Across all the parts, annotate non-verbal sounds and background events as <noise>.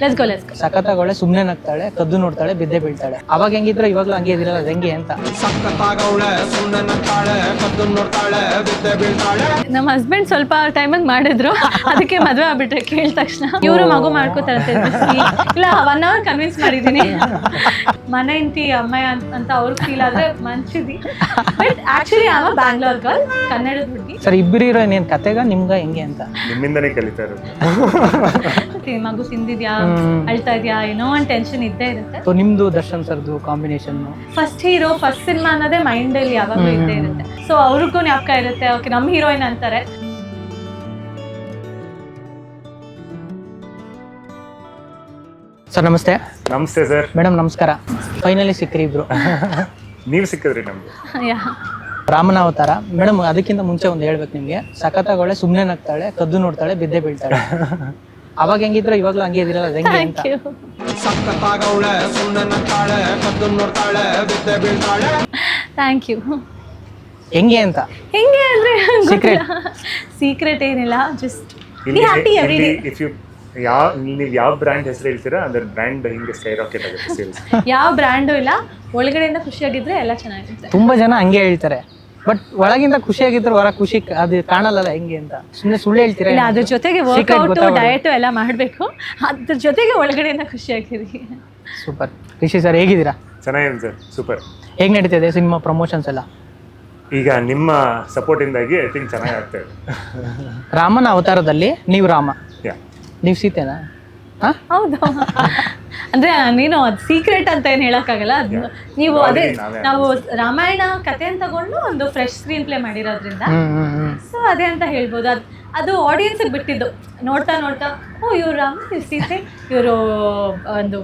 Let's go let's go ಸುಮ್ಮನೆ ನಗ್ತಾಳೆ ಕದ್ದು ನೋಡ್ತಾಳೆ ಬಿದ್ದೆ ಬೀಳ್ತಾಳೆ. ಅವಾಗ ಹೆಂಗಿದ್ರು ಇವಾಗ್ಲೂ ಹಂಗೆ ಇದಿರಲ್ಲ ಅದು ಹೆಂಗೆ ಅಂತ. ಸಕ್ಕತ್ತಾಗವಳೆ ಸುಮ್ಮನೆ ನಗ್ತಾಳೆ ಕದ್ದು ನೋಡ್ತಾಳೆ ಬಿದ್ದೆ ಬೀಳ್ತಾಳೆ. ನಮ್ಮ ಹಸ್ಬೆಂಡ್ ಸ್ವಲ್ಪ ಟೈಮ್ ಮಾಡಿದ್ರು. ಅದಕ್ಕೆ ಮದುವೆ ಆಗ್ಬಿಟ್ರೆ ಕೇಳಿದ ತಕ್ಷಣ. ಇವರು ಮಗು ಮಾಡ್ಕೋತಾರೆ ಇಲ್ಲ ಒನ್ ಅವರ್ ಕನ್ವಿನ್ಸ್ ಮಾಡಿದ್ದೀನಿ ಮನೆ ಇಂತಿ ಅಮ್ಮಯ್ಯ ಅಂತ- ಅಂತ ಅವ್ರಿಗೆ ಫೀಲ್ ಆದ್ರೆ ಮಂಚಿದಿ ಬಟ್ ಆಕ್ಚುಲಿ ಅವ ಬ್ಯಾಂಗ್ಳೂರ್ ಗರ್ಲ್ ಕನ್ನಡದ ಹುಡುಗಿ. ಸರ್ ಇಬ್ಬರು ಇರೋ ಏನ್ ಕತೆಗ ನಿಮ್ಗ ಹೆಂಗೆ ಅಂತ? ನಿಮ್ಮಿಂದನೇ ಕಲಿತಾ ಇರೋದು. ಮಗು ತಿಂದಿದ್ಯಾ? ಅಳ್ತಾ ಇದ್ಯಾ ಏನೋ ಒಂದು ಟೆನ್ಷನ್ ಇದ್ದೇ ಇರುತ್ತೆ. ಸೊ ನಿಮ್ದು ದರ್ಶನ್ ಸರ್ದು combination first hero first cinema ಅನ್ನೋದೇ ಮೈಂಡ್ ಅಲ್ಲಿ ಯಾವಾಗಲೂ ಇದ್ದೇ ಇರುತ್ತೆ. ಸೊ ಅವ್ರಿಗೂ ಜ್ಞಾಪಕ ಇರುತ್ತೆ ಓಕೆ ನಮ್ಮ ಹೀರೋಯಿನ್ ಅಂತಾರೆ. ಸರ್ ನಮಸ್ತೆ. ನಮಸ್ತೆ ಸರ್ ಮೇಡಮ್ ನಮಸ್ಕಾರ. ಫೈನಲಿ ಸಿಕ್ಕ್ರಿ ಇಬ್ರು. <laughs> ನೀವು ಸಿಕ್ಕಿದ್ರಿ ನಮ್ಗೆ <laughs> ಯಾ. ರಾಮನ ಅವತಾರ. ಮೇಡಮ್ ಅದಕ್ಕಿಂತ ಮುಂಚೆ ಒಂದು ಹೇಳ್ಬೇಕು ನಿಮ್ಗೆ. ಸಖತ್ತಾಗೋಳೆ ಸುಮ್ಮನೆ ನಗ್ತಾಳೆ ಕದ್ದು ನೋಡ್ತಾಳೆ ಬಿದ್ದೆ ಬೀಳ್ತಾಳೆ. <laughs> ಅವಾಗ ಹೆಂಗಿದ್ರೆ ಇವಾಗ್ಲೂ ಹಂಗೆ ಇದಿರಲ್ಲ ಅದು ಹೆಂಗೆ ಅಂತ. ಥ್ಯಾಂಕ್ ಯು ಸಕ್ಕತ್ತಾಗವಳೆ ಸುಮ್ಮನೆ ನಗ್ತಾಳೆ ಕದ್ದು ನೋಡ್ತಾಳೆ ಬಿದ್ದೆ ಬೀಳ್ತಾಳೆ. ಥ್ಯಾಂಕ್ ಯು ಹೆಂಗೆ ಅಂತ? ಹೆಂಗೆ ಅಂದ್ರೆ ಸೀಕ್ರೆಟ್ ಸೀಕ್ರೆಟ್ ಏನಿಲ್ಲ just be happy every day if you ಯಾವ ನೀವು ಯಾವ ಬ್ರ್ಯಾಂಡ್ ಹೆಸರು ಹೇಳ್ತೀರಾ ಅದ್ರ ಬ್ರ್ಯಾಂಡ್ ಹಿಂಗೆ ಸ್ಕೈ ರಾಕೆಟ್ ಆಗುತ್ತೆ ಸೇಲ್ಸ್ <laughs> ಯಾವ ಬ್ರ್ಯಾಂಡು ಇಲ್ಲ ಒಳಗಡೆಯಿಂದ ಖುಷಿಯಾಗಿದ್ರೆ ಎಲ್ಲ ಚೆನ್ನಾಗಿರುತ್ತೆ. ತುಂಬಾ ಜನ ಹಂಗೆ ಹೇಳ್ತಾರೆ. ಬಟ್ ಒಳಗಿಂದ ಖುಷಿಯಾಗಿದ್ರು ಹೊರ ಖುಷಿ ಅದು ಕಾಣಲ್ಲ ಹೆಂಗೆ ಅಂತ. ಸುಮ್ಮನೆ ಸುಳ್ಳು ಹೇಳ್ತೀರಾ ಇಲ್ಲ ಅದ್ರ ಜೊತೆಗೆ ವರ್ಕೌಟ್ ಡಯಟ್ ಎಲ್ಲ ಮಾಡಬೇಕು. ಅದ್ರ ಜೊತೆಗೆ ಒಳಗಡೆಯಿಂದ ಖುಷಿಯಾಗಿರಿ ಸೂಪರ್ ರಿಷಿ ಸರ್ ಹೇಗಿದ್ದೀರಾ? ಚೆನ್ನಾಗಿದೆ ಸರ್ ಸೂಪರ್ ಹೇಗೆ ನಡೀತಿದೆ ಸಿನಿಮಾ ಪ್ರಮೋಷನ್ಸ್ ಎಲ್ಲ? ಈಗ ನಿಮ್ಮ ಸಪೋರ್ಟ್ ಇಂದಾಗಿ ಐ ಥಿಂಕ್ ಚೆನ್ನಾಗಿ ಆಗ್ತಾ ಇದೆ. ರಾಮನ ಅವತಾರದಲ್ಲಿ ನೀವು ರಾಮ. ನೀವು ಸೀತೆನಾ? ಹಾ? ಹೌದು. ಅಂದ್ರೆ ನೀನು ಅದು ಸೀಕ್ರೆಟ್ ಅಂತ ಏನು ಹೇಳಕ್ಕಾಗಲ್ಲ. ಅದ್ ನೀವು ಅದೇ ನಾವು ರಾಮಾಯಣ ಕಥೆಯನ್ನು ತಗೊಂಡು ಒಂದು ಫ್ರೆಶ್ ಸ್ಕ್ರೀನ್ ಪ್ಲೇ ಮಾಡಿರೋದ್ರಿಂದ. ಸೊ ಅದೇ ಅಂತ ಹೇಳ್ಬೋದು. ಅದು ಅದು ಆಡಿಯನ್ಸ್ ಬಿಟ್ಟಿದ್ದು. ನೋಡ್ತಾ ನೋಡ್ತಾ ಓ ಇವ್ರು ರಾಮ ಇವ್ರು ಸೀತೆ ಇವರು ಒಂದು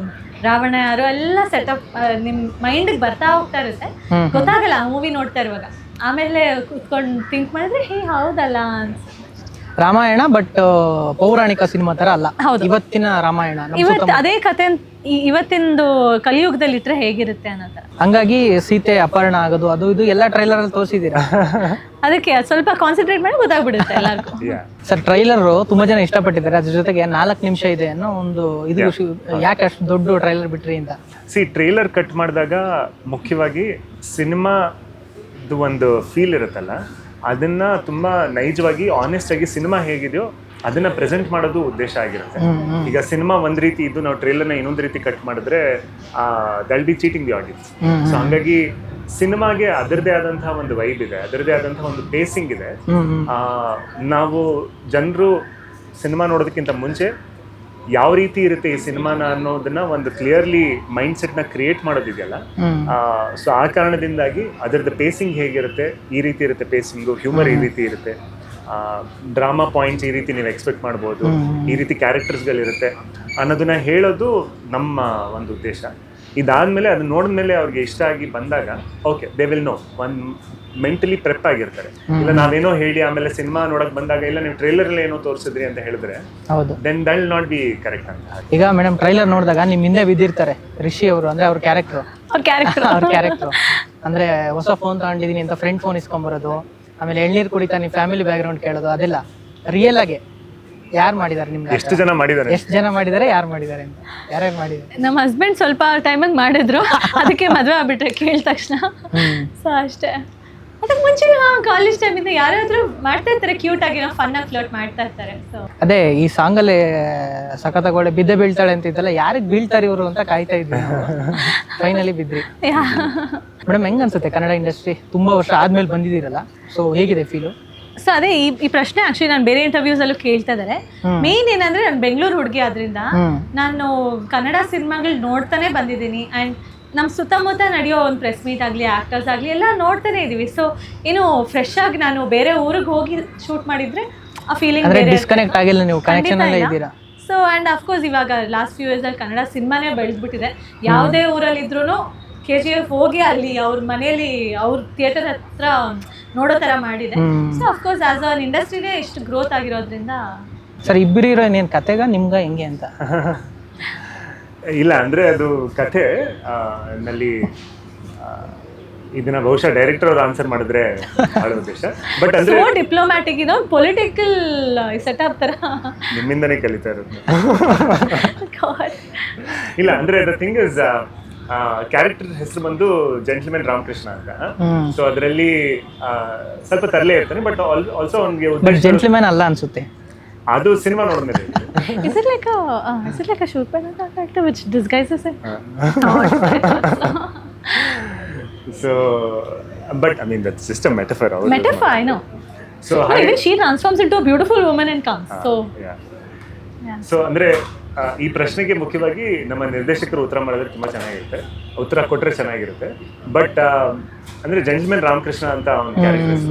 ರಾವಣ ಯಾರು ಎಲ್ಲ ಸೆಟಪ್ ನಿಮ್ಮ ಮೈಂಡಿಗೆ ಬರ್ತಾ ಹೋಗ್ತಾ ಇರುತ್ತೆ. ಗೊತ್ತಾಗಲ್ಲ ಆ ಮೂವಿ ನೋಡ್ತಾ ಇರುವಾಗ. ಆಮೇಲೆ ಕುತ್ಕೊಂಡು ಥಿಂಕ್ ಮಾಡಿದ್ರೆ ಹೇ ಹೌದಲ್ಲ ಅನ್ಸುತ್ತೆ ರಾಮಾಯಣ ಬಟ್ ಪೌರಾಣಿಕ ಸಿನಿಮಾ ತರ ಅಲ್ಲ. ಇವತ್ತಿನ ರಾಮಾಯಣ ನಮ್ ಇವತ್ತು ಅದೇ ಕತೆ ಇವತ್ತಿಂದು ಕಲಿಯುಗದಲ್ಲಿ ಇಟ್ರೆ ಹೇಗಿರುತ್ತೆ ಅನ್ನೋ ಹಂಗಾಗಿ ಸೀತೆ ಅಪಹರಣ ಆಗೋದು ಅದು ಇದು ಎಲ್ಲ ಟ್ರೈಲರ್ ಅಲ್ಲಿ ತೋರಿಸಿದೀರಾ ಅದಕ್ಕೆ ಅದ್ ಸ್ವಲ್ಪ ಕಾನ್ಸಂಟ್ರೇಟ್ ಮಾಡಿ ಗೊತ್ತಾಗ್ಬಿಡುತ್ತೆ ಎಲ್ಲರಿಗೂ. ಯಾ <laughs> ಸರ್ ಟ್ರೈಲರ್ ತುಂಬಾ ಜನ ಇಷ್ಟಪಟ್ಟಿದ್ದಾರೆ. ಅದ್ರ ಜೊತೆಗೆ ನಾಲ್ಕು ನಿಮಿಷ ಇದೆ ಅನ್ನೋ ಒಂದು ಇದು ಯಾಕೆ ಅಷ್ಟು ದೊಡ್ಡ ಟ್ರೈಲರ್ ಬಿಟ್ರಿ ಅಂತ? ಸಿ ಟ್ರೈಲರ್ ಕಟ್ ಮಾಡಿದಾಗ ಮುಖ್ಯವಾಗಿ ಸಿನಿಮಾದು ಒಂದು ಫೀಲ್ ಇರುತ್ತಲ್ಲ ಅದನ್ನ ತುಂಬಾ ನೈಜವಾಗಿ ಆನೆಸ್ಟ್ ಆಗಿ ಸಿನಿಮಾ ಹೇಗಿದೆಯೋ ಅದನ್ನ ಪ್ರೆಸೆಂಟ್ ಮಾಡೋದು ಉದ್ದೇಶ ಆಗಿರುತ್ತೆ. ಈಗ ಸಿನಿಮಾ ಒಂದ್ ರೀತಿ ಇದ್ದು ನಾವು ಟ್ರೇಲರ್ನ ಇನ್ನೊಂದು ರೀತಿ ಕಟ್ ಮಾಡಿದ್ರೆ that'll be cheating the audience so ಹಂಗಾಗಿ ಸಿನಿಮಾಗೆ ಅದರದೇ ಆದಂತಹ ಒಂದು ವೈಬ್ ಇದೆ ಅದರದೇ ಆದಂತಹ ಒಂದು ಪೇಸಿಂಗ್ ಇದೆ. ನಾವು ಜನರು ಸಿನಿಮಾ ನೋಡೋದಕ್ಕಿಂತ ಮುಂಚೆ ಯಾವ ರೀತಿ ಇರುತ್ತೆ ಈ ಸಿನಿಮಾನ ಅನ್ನೋದನ್ನ ಒಂದು ಕ್ಲಿಯರ್ಲಿ ಮೈಂಡ್ ಸೆಟ್ನ ಕ್ರಿಯೇಟ್ ಮಾಡೋದಿದೆಯಲ್ಲ ಸೊ ಆ ಕಾರಣದಿಂದಾಗಿ ಅದರದ್ದು ಪೇಸಿಂಗ್ ಹೇಗಿರುತ್ತೆ ಈ ರೀತಿ ಇರುತ್ತೆ ಪೇಸಿಂಗು ಹ್ಯೂಮರ್ ಈ ರೀತಿ ಇರುತ್ತೆ. ಡ್ರಾಮಾ ಪಾಯಿಂಟ್ಸ್ ಈ ರೀತಿ ನೀವು ಎಕ್ಸ್ಪೆಕ್ಟ್ ಮಾಡ್ಬೋದು ಈ ರೀತಿ ಕ್ಯಾರೆಕ್ಟರ್ಸ್ಗಳಿರುತ್ತೆ ಅನ್ನೋದನ್ನ ಹೇಳೋದು ನಮ್ಮ ಒಂದು ಉದ್ದೇಶ. ಇದಾದ್ಮೇಲೆ ಅದನ್ನ ನೋಡಿದ್ಮೇಲೆ ಅವ್ರಿಗೆ ಇಷ್ಟ ಆಗಿ ಬಂದಾಗ okay they will know one mentally prep ಆಗಿರ್ತಾರೆ. ಇಲ್ಲ ನಾವೇನೋ ಹೇಳಿ ಆಮೇಲೆ ಸಿನಿಮಾ ನೋಡಕ್ ಬಂದಾಗ ಇಲ್ಲ ನೀವು ಟ್ರೈಲರ್ ಅಲ್ಲಿ ಏನೋ ತೋರಿಸಿದ್ರಿ ಅಂತ ಹೇಳಿದ್ರೆ ಹೌದು. Then that'll not be correct ಅಂತ ಈಗ ಮೇಡಮ್ ಟ್ರೈಲರ್ ನೋಡಿದಾಗ ನಿಮ್ ಹಿಂದೆ ಬಿದ್ದಿರ್ತಾರೆ ರಿಷಿ ಅವರು ಅಂದ್ರೆ ಅವ್ರ ಕ್ಯಾರೆಕ್ಟರ್ ಅವ್ರ ಕ್ಯಾರೆಕ್ಟರ್ <laughs> ಅವ್ರ ಕ್ಯಾರೆಕ್ಟರ್ ಅಂದ್ರೆ ಹೊಸ ಫೋನ್ ತಗೊಂಡಿದೀನಿ ಅಂತ ಫ್ರೆಂಡ್ ಫೋನ್ ಇಸ್ಕೊಂಬರೋದು ಆಮೇಲೆ ಎಳ್ನೀರು ಕುಡಿತಾ ನಿಮ್ಮ ಫ್ಯಾಮಿಲಿ ಬ್ಯಾಕ್ಗ್ರೌಂಡ್ ಕೇಳೋದು ಅದೆಲ್ಲ. ರಿಯಲ್ ಆಗಿ ಯಾರು ಮಾಡಿದ್ದಾರೆ ನಿಮ್ಗೆ ಎಷ್ಟು ಜನ ಮಾಡಿದ್ದಾರೆ? ಎಷ್ಟು ಜನ ಮಾಡಿದ್ದಾರೆ ಯಾರು ಮಾಡಿದ್ದಾರೆ ಅಂತ? ಯಾರ್ಯಾರು ಮಾಡಿದ್ದಾರೆ? ನಮ್ಮ ಹಸ್ಬೆಂಡ್ ಸ್ವಲ್ಪ ಟೈಮಿಗೆ ಮಾಡಿದ್ರು. <laughs> ಅದಕ್ಕೆ ಮದುವೆ ಆಗ್ಬಿಟ್ರೆ ಕೇಳಿದ ತಕ್ಷಣ. ಸೊ ಅಷ್ಟೇ. ಅದಕ್ಕೆ ಮುಂಚೆ ಕಾಲೇಜ್ ಟೈಮಿಂದ ಯಾರಾದರೂ ಮಾಡ್ತಾ ಇರ್ತಾರೆ ಕ್ಯೂಟ್ ಆಗಿ ಫನ್ ಆಗಿ ಫ್ಲೋಟ್ ಮಾಡ್ತಾ ಇರ್ತಾರೆ ಸೊ ಅದೇ ಈ ಸಾಂಗಲ್ಲಿ ಸಖತ್ತಾಗೋಳೆ ಬಿದ್ದೆ ಬೀಳ್ತಾಳೆ ಅಂತ ಇದ್ದಲ್ಲ ಯಾರಿಗೆ ಬೀಳ್ತಾರೆ ಇವರು ಅಂತ ಕಾಯ್ತಾ ಇದ್ವಿ ಫೈನಲಿ ಬಿದ್ರಿ. ಮೇಡಮ್ ಹೆಂಗ್ ಅನ್ಸುತ್ತೆ ಕನ್ನಡ ಇಂಡಸ್ಟ್ರಿ ತುಂಬಾ ವರ್ಷ ಆದ್ಮೇಲೆ ಬಂದಿದ್ದೀರಲ್ಲ ಸೊ ಹೇಗಿದೆ ಫೀಲು ಸೊ ಅದೇ ಈ ಈ ಪ್ರಶ್ನೆ ಆಕ್ಚುಲಿ ನಾನು ಬೇರೆ ಇಂಟರ್ವ್ಯೂಸ್ ಅಲ್ಲೂ ಕೇಳ್ತಾ ಇದ್ದಾರೆ. ಮೇನ್ ಏನಂದ್ರೆ ನಾನು ಬೆಂಗಳೂರು ಹುಡುಗಿ ಆದ್ರಿಂದ ನಾನು ಕನ್ನಡ ಸಿನಿಮಾಗಳು ನೋಡ್ತಾನೆ ಬಂದಿದ್ದೀನಿ ಆ್ಯಂಡ್ ನಮ್ಮ ಸುತ್ತಮುತ್ತ ನಡೆಯೋ ಒಂದು ಪ್ರೆಸ್ ಮೀಟ್ ಆಗಲಿ ಆ್ಯಕ್ಟರ್ಸ್ ಆಗಲಿ ಎಲ್ಲ ನೋಡ್ತಾನೆ ಇದ್ದೀವಿ ಸೊ ಏನು ಫ್ರೆಶ್ ಆಗಿ ನಾನು ಬೇರೆ ಊರಿಗೆ ಹೋಗಿ ಶೂಟ್ ಮಾಡಿದ್ರೆ ಆ ಫೀಲಿಂಗ್ ಅಂದ್ರೆ ಡಿಸ್ಕನೆಕ್ಟ್ ಆಗಿಲ್ಲ ನೀವು ಕನೆಕ್ಷನ್ ಅಲ್ಲೇ ಇದ್ದೀರಾ? ಸೊ ಆ್ಯಂಡ್ ಅಫ್ಕೋರ್ಸ್ ಇವಾಗ ಲಾಸ್ಟ್ ಫ್ಯೂ ಇಯರ್ಸಲ್ಲಿ ಕನ್ನಡ ಸಿನಿಮಾನೇ ಬೆಳೆದ್ಬಿಟ್ಟಿದೆ. ಯಾವುದೇ ಊರಲ್ಲಿ ಇದ್ರೂ ಕೆ ಜಿ ಎಫ್ ಹೋಗಿ ಅಲ್ಲಿ ಅವ್ರ ಮನೆಯಲ್ಲಿ ಅವ್ರ ಥಿಯೇಟರ್ ಹತ್ರ ನೋಡೋ ಥರ ಮಾಡಿದೆ. So of course as an ಇಂಡಸ್ಟ್ರಿನೇ ಇಷ್ಟು ಗ್ರೋತ್ ಆಗಿರೋದ್ರಿಂದ ಸರ್ ಇಬ್ಬರು ಇರೋ ಏನು ಕತೆಗ ನಿಮ್ಗೆ ಹೆಂಗೆ ಅಂತ? <laughs> ಇಲ್ಲ ಅಂದ್ರೆ ಅದು ಕಥೆ ಆ, ನಲ್ಲಿ ಆ, ಇದನ್ನ ಬಹುಶಃ ಡೈರೆಕ್ಟರ್ ಅವರು ಆನ್ಸರ್ ಮಾಡಿದ್ರೆ ಬಹಳ ಉದ್ದೇಶ. ಬಟ್ ಅಂದ್ರೆ ಡಿಪ್ಲೊಮ್ಯಾಟಿಕ್ ಇದು ಪೊಲಿಟಿಕಲ್ ಸೆಟಪ್ ತರ. ನಿಮ್ಮಿಂದನೇ ಕಲಿತಾ ಇರೋದು. ಇಲ್ಲ ಅಂದ್ರೆ ದ ಥಿಂಗ್ ಇಸ್ ಕ್ಯಾರೆಕ್ಟರ್ ಹೆಸರು ಬಂದು ಜೆಂಟ್ಲ್ಮೆನ್ ರಾಮಕೃಷ್ಣ ಅಂತ. ಸೊ ಅದರಲ್ಲಿ ಸ್ವಲ್ಪ ತರಲೇ ಇರ್ತಾನೆ ಬಟ್ ಆಲ್ಸೋ ಅವ್ನಿಗೆ ಬಟ್ ಉದ್ದೇಶ ಅಲ್ಲ ಅನ್ಸುತ್ತೆ. ಅದು ಸಿನಿಮಾ ನೋಡಿದ್ಮೇಲೆ Is it like is it like a shoot a Shurpanakha character which disguises? So but I mean that system metaphor Metaphor, I know. So No, even she transforms into a beautiful woman and comes. So yeah. So ಅಂದ್ರೆ ಆ, ಈ ಪ್ರಶ್ನೆಗೆ ಮುಖ್ಯವಾಗಿ ನಮ್ಮ ನಿರ್ದೇಶಕರು ಉತ್ತರ ಮಾಡಿದ್ರೆ ತುಂಬಾ ಚೆನ್ನಾಗಿರುತ್ತೆ ಉತ್ತರ ಕೊಟ್ರೆ ಚೆನ್ನಾಗಿರುತ್ತೆ ಬಟ್ ಅಂದ್ರೆ ಜಂಜ್ಮೆನ್ ರಾಮಕೃಷ್ಣ ಅಂತ ಅವನ ಕ್ಯಾರೆಕ್ಟರ್ಸ್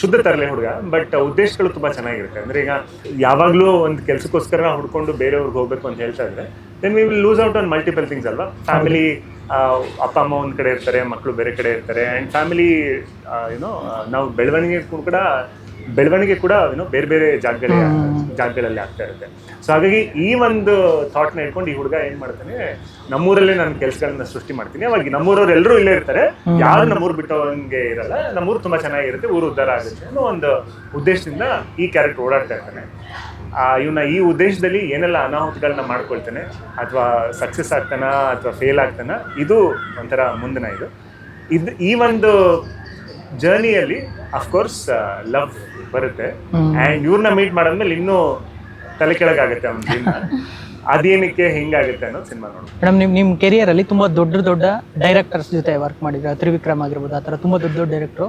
ಶುದ್ಧ ತರಲೆ ಹುಡುಗ ಬಟ್ ಉದ್ದೇಶಗಳು ತುಂಬಾ ಚೆನ್ನಾಗಿರುತ್ತೆ. ಅಂದ್ರೆ ಈಗ ಯಾವಾಗ್ಲೂ ಒಂದು ಕೆಲಸಕ್ಕೋಸ್ಕರ ಹುಡ್ಕೊಂಡು ಬೇರೆಯವ್ರಿಗೆ ಹೋಗ್ಬೇಕು ಅಂತ ಹೇಳ್ತಾ ಇದ್ರೆ then we will lose out on multiple things ಅಲ್ವಾ? ಫ್ಯಾಮಿಲಿ ಅಪ್ಪ, ಅಮ್ಮ ಒಂದ್ ಕಡೆ ಇರ್ತಾರೆ ಮಕ್ಕಳು ಬೇರೆ ಕಡೆ ಇರ್ತಾರೆ ಅಂಡ್ ಫ್ಯಾಮಿಲಿ ಏನೋ ನಾವು ಬೆಳವಣಿಗೆ ಕೂಡ ಬೆಳವಣಿಗೆ ಕೂಡ ಏನೋ ಬೇರೆ ಬೇರೆ ಜಾಗಗಳೇ ಜಾಗಗಳಲ್ಲಿ ಆಗ್ತಾ ಇರುತ್ತೆ. ಸೊ ಹಾಗಾಗಿ ಈ ಒಂದು ಥಾಟ್ನ ಇಟ್ಕೊಂಡು ಈ ಹುಡುಗ ಏನ್ ಮಾಡ್ತಾನೆ ನಮ್ಮೂರಲ್ಲೇ ನನ್ನ ಕೆಲಸಗಳನ್ನ ಸೃಷ್ಟಿ ಮಾಡ್ತೀನಿ. ಅವಾಗ ನಮ್ಮೂರವ್ರು ಎಲ್ಲರೂ ಇಲ್ಲೇ ಇರ್ತಾರೆ. ಯಾರು ನಮ್ಮೂರು ಬಿಟ್ಟವಂಗೆ ಇರಲ್ಲ ನಮ್ಮೂರು ತುಂಬಾ ಚೆನ್ನಾಗಿರುತ್ತೆ ಊರು ಉದ್ದಾರ ಆಗುತ್ತೆ ಅನ್ನೋ ಒಂದು ಉದ್ದೇಶದಿಂದ ಈ ಕ್ಯಾರೆಕ್ಟರ್ ಓಡಾಡ್ತಾ ಇರ್ತಾನೆ. ಆ ಇವನ ಈ ಉದ್ದೇಶದಲ್ಲಿ ಏನೆಲ್ಲ ಅನಾಹುತಗಳನ್ನ ಮಾಡ್ಕೊಳ್ತಾನೆ ಅಥವಾ ಸಕ್ಸಸ್ ಆಗ್ತಾನ ಅಥವಾ ಫೇಲ್ ಆಗ್ತಾನ ಇದು ಒಂಥರ ಮುಂದಿನ ಇದು. ಇದು ಈ ಒಂದು ಜರ್ನಿಯಲ್ಲಿ ಅಫ್ಕೋರ್ಸ್ ಲವ್ ಬರುತ್ತೆ. ಆ್ಯಂಡ್ ಇವ್ರನ್ನ ಮೀಟ್ ಮಾಡಾದ್ಮೇಲೆ ಇನ್ನೂ ತಲೆ ಕೆಳಗಾಗುತ್ತೆ ಅವ್ನ ಜೀವನ ಅದೇನಕ್ಕೆ ಹೆಂಗಾಗುತ್ತೆ ಅನ್ನೋ ಸಿನಿಮಾ ನೋಡಿ. ಮೇಡಮ್ ನಿಮ್ ನಿಮ್ ಕೆರಿಯರ್ ಅಲ್ಲಿ ತುಂಬಾ ದೊಡ್ಡ ದೊಡ್ಡ ಡೈರೆಕ್ಟರ್ಸ್ ಜೊತೆ ವರ್ಕ್ ಮಾಡಿದ್ರೆ ತ್ರಿವಿಕ್ರಮ್ ಆಗಿರ್ಬೋದು ಆ ಥರ ತುಂಬಾ ದೊಡ್ಡ ದೊಡ್ಡ ಡೈರೆಕ್ಟ್ರು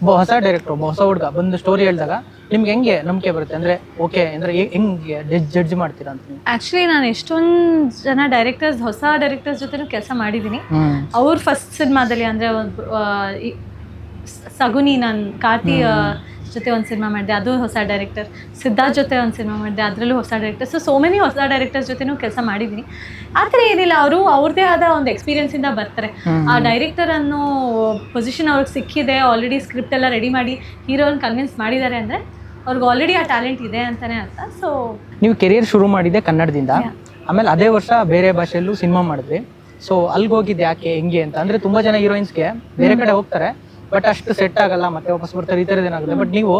ಒಬ್ಬ ಹೊಸ ಡೈರೆಕ್ಟರ್ ಒಬ್ಬ ಹೊಸ ಹುಡುಗ ಬಂದು ಸ್ಟೋರಿ ಹೇಳಿದಾಗ ನಿಮ್ಗೆ ಹೆಂಗೆ ನಂಬಿಕೆ ಬರುತ್ತೆ? ಅಂದ್ರೆ ಓಕೆ ಅಂದ್ರೆ ಹೆಂಗೆ ಜಡ್ಜ್ ಮಾಡ್ತೀರಾ ಅಂತ ನೀವು? ಆಕ್ಚುಲಿ ನಾನು ಎಷ್ಟೊಂದು ಜನ ಡೈರೆಕ್ಟರ್ಸ್ ಹೊಸ ಡೈರೆಕ್ಟರ್ಸ್ ಜೊತೆ ಕೆಲಸ ಮಾಡಿದೀನಿ. ಅವ್ರ ಫಸ್ಟ್ ಸಿನಿಮಾದಲ್ಲಿ ಅಂದ್ರೆ ಸಗುನಿ ನಾನು ಕಾರ್ತಿ ಜೊತೆ ಒಂದು ಸಿನಿಮಾ ಮಾಡಿದೆ ಅದು ಹೊಸ ಡೈರೆಕ್ಟರ್ ಸಿದ್ಧಾರ್ಥ್ ಜೊತೆ ಒಂದು ಸಿನಿಮಾ ಮಾಡಿದೆ ಅದರಲ್ಲೂ ಹೊಸ ಡೈರೆಕ್ಟರ್ ಸೊ ಸೋ ಮೆನಿ ಹೊಸ ಡೈರೆಕ್ಟರ್ಸ್ ಜೊತೆನೂ ಕೆಲಸ ಮಾಡಿದ್ದೀನಿ ಆ ಥರ ಏನಿಲ್ಲ ಅವರು ಅವ್ರದೇ ಆದ ಒಂದು ಎಕ್ಸ್ಪೀರಿಯನ್ಸಿಂದ ಬರ್ತಾರೆ. ಆ ಡೈರೆಕ್ಟರ್ ಅನ್ನೋ ಪೊಸಿಷನ್ ಅವ್ರಿಗೆ ಸಿಕ್ಕಿದೆ ಆಲ್ರೆಡಿ ಸ್ಕ್ರಿಪ್ಟ್ ಎಲ್ಲ ರೆಡಿ ಮಾಡಿ ಹೀರೋನ್ ಕನ್ವಿನ್ಸ್ ಮಾಡಿದ್ದಾರೆ ಅಂದರೆ ಅವ್ರಿಗೆ ಆಲ್ರೆಡಿ ಆ ಟ್ಯಾಲೆಂಟ್ ಇದೆ ಅಂತಲೇ ಅರ್ಥ. ಸೊ ನೀವು ಕೆರಿಯರ್ ಶುರು ಮಾಡಿದೆ ಕನ್ನಡದಿಂದ. ಆಮೇಲೆ ಅದೇ ವರ್ಷ ಬೇರೆ ಭಾಷೆಯಲ್ಲೂ ಸಿನಿಮಾ ಮಾಡಿದ್ವಿ ಸೊ ಅಲ್ಲಿಗೆ ಹೋಗಿದ್ದು ಯಾಕೆ ಹೆಂಗೆ ಅಂತ? ಅಂದ್ರೆ ತುಂಬಾ ಜನ ಹೀರೋಯಿನ್ಸ್ಗೆ ಬೇರೆ ಕಡೆ ಹೋಗ್ತಾರೆ. ಬಟ್ ಅಷ್ಟು ಸೆಟ್ ಆಗಲ್ಲ ಮತ್ತೆ ವಾಪಸ್ ಬರ್ತಾರೆ ಈ ಥರದ್ದು ಏನಾಗುತ್ತೆ? ಬಟ್ ನೀವು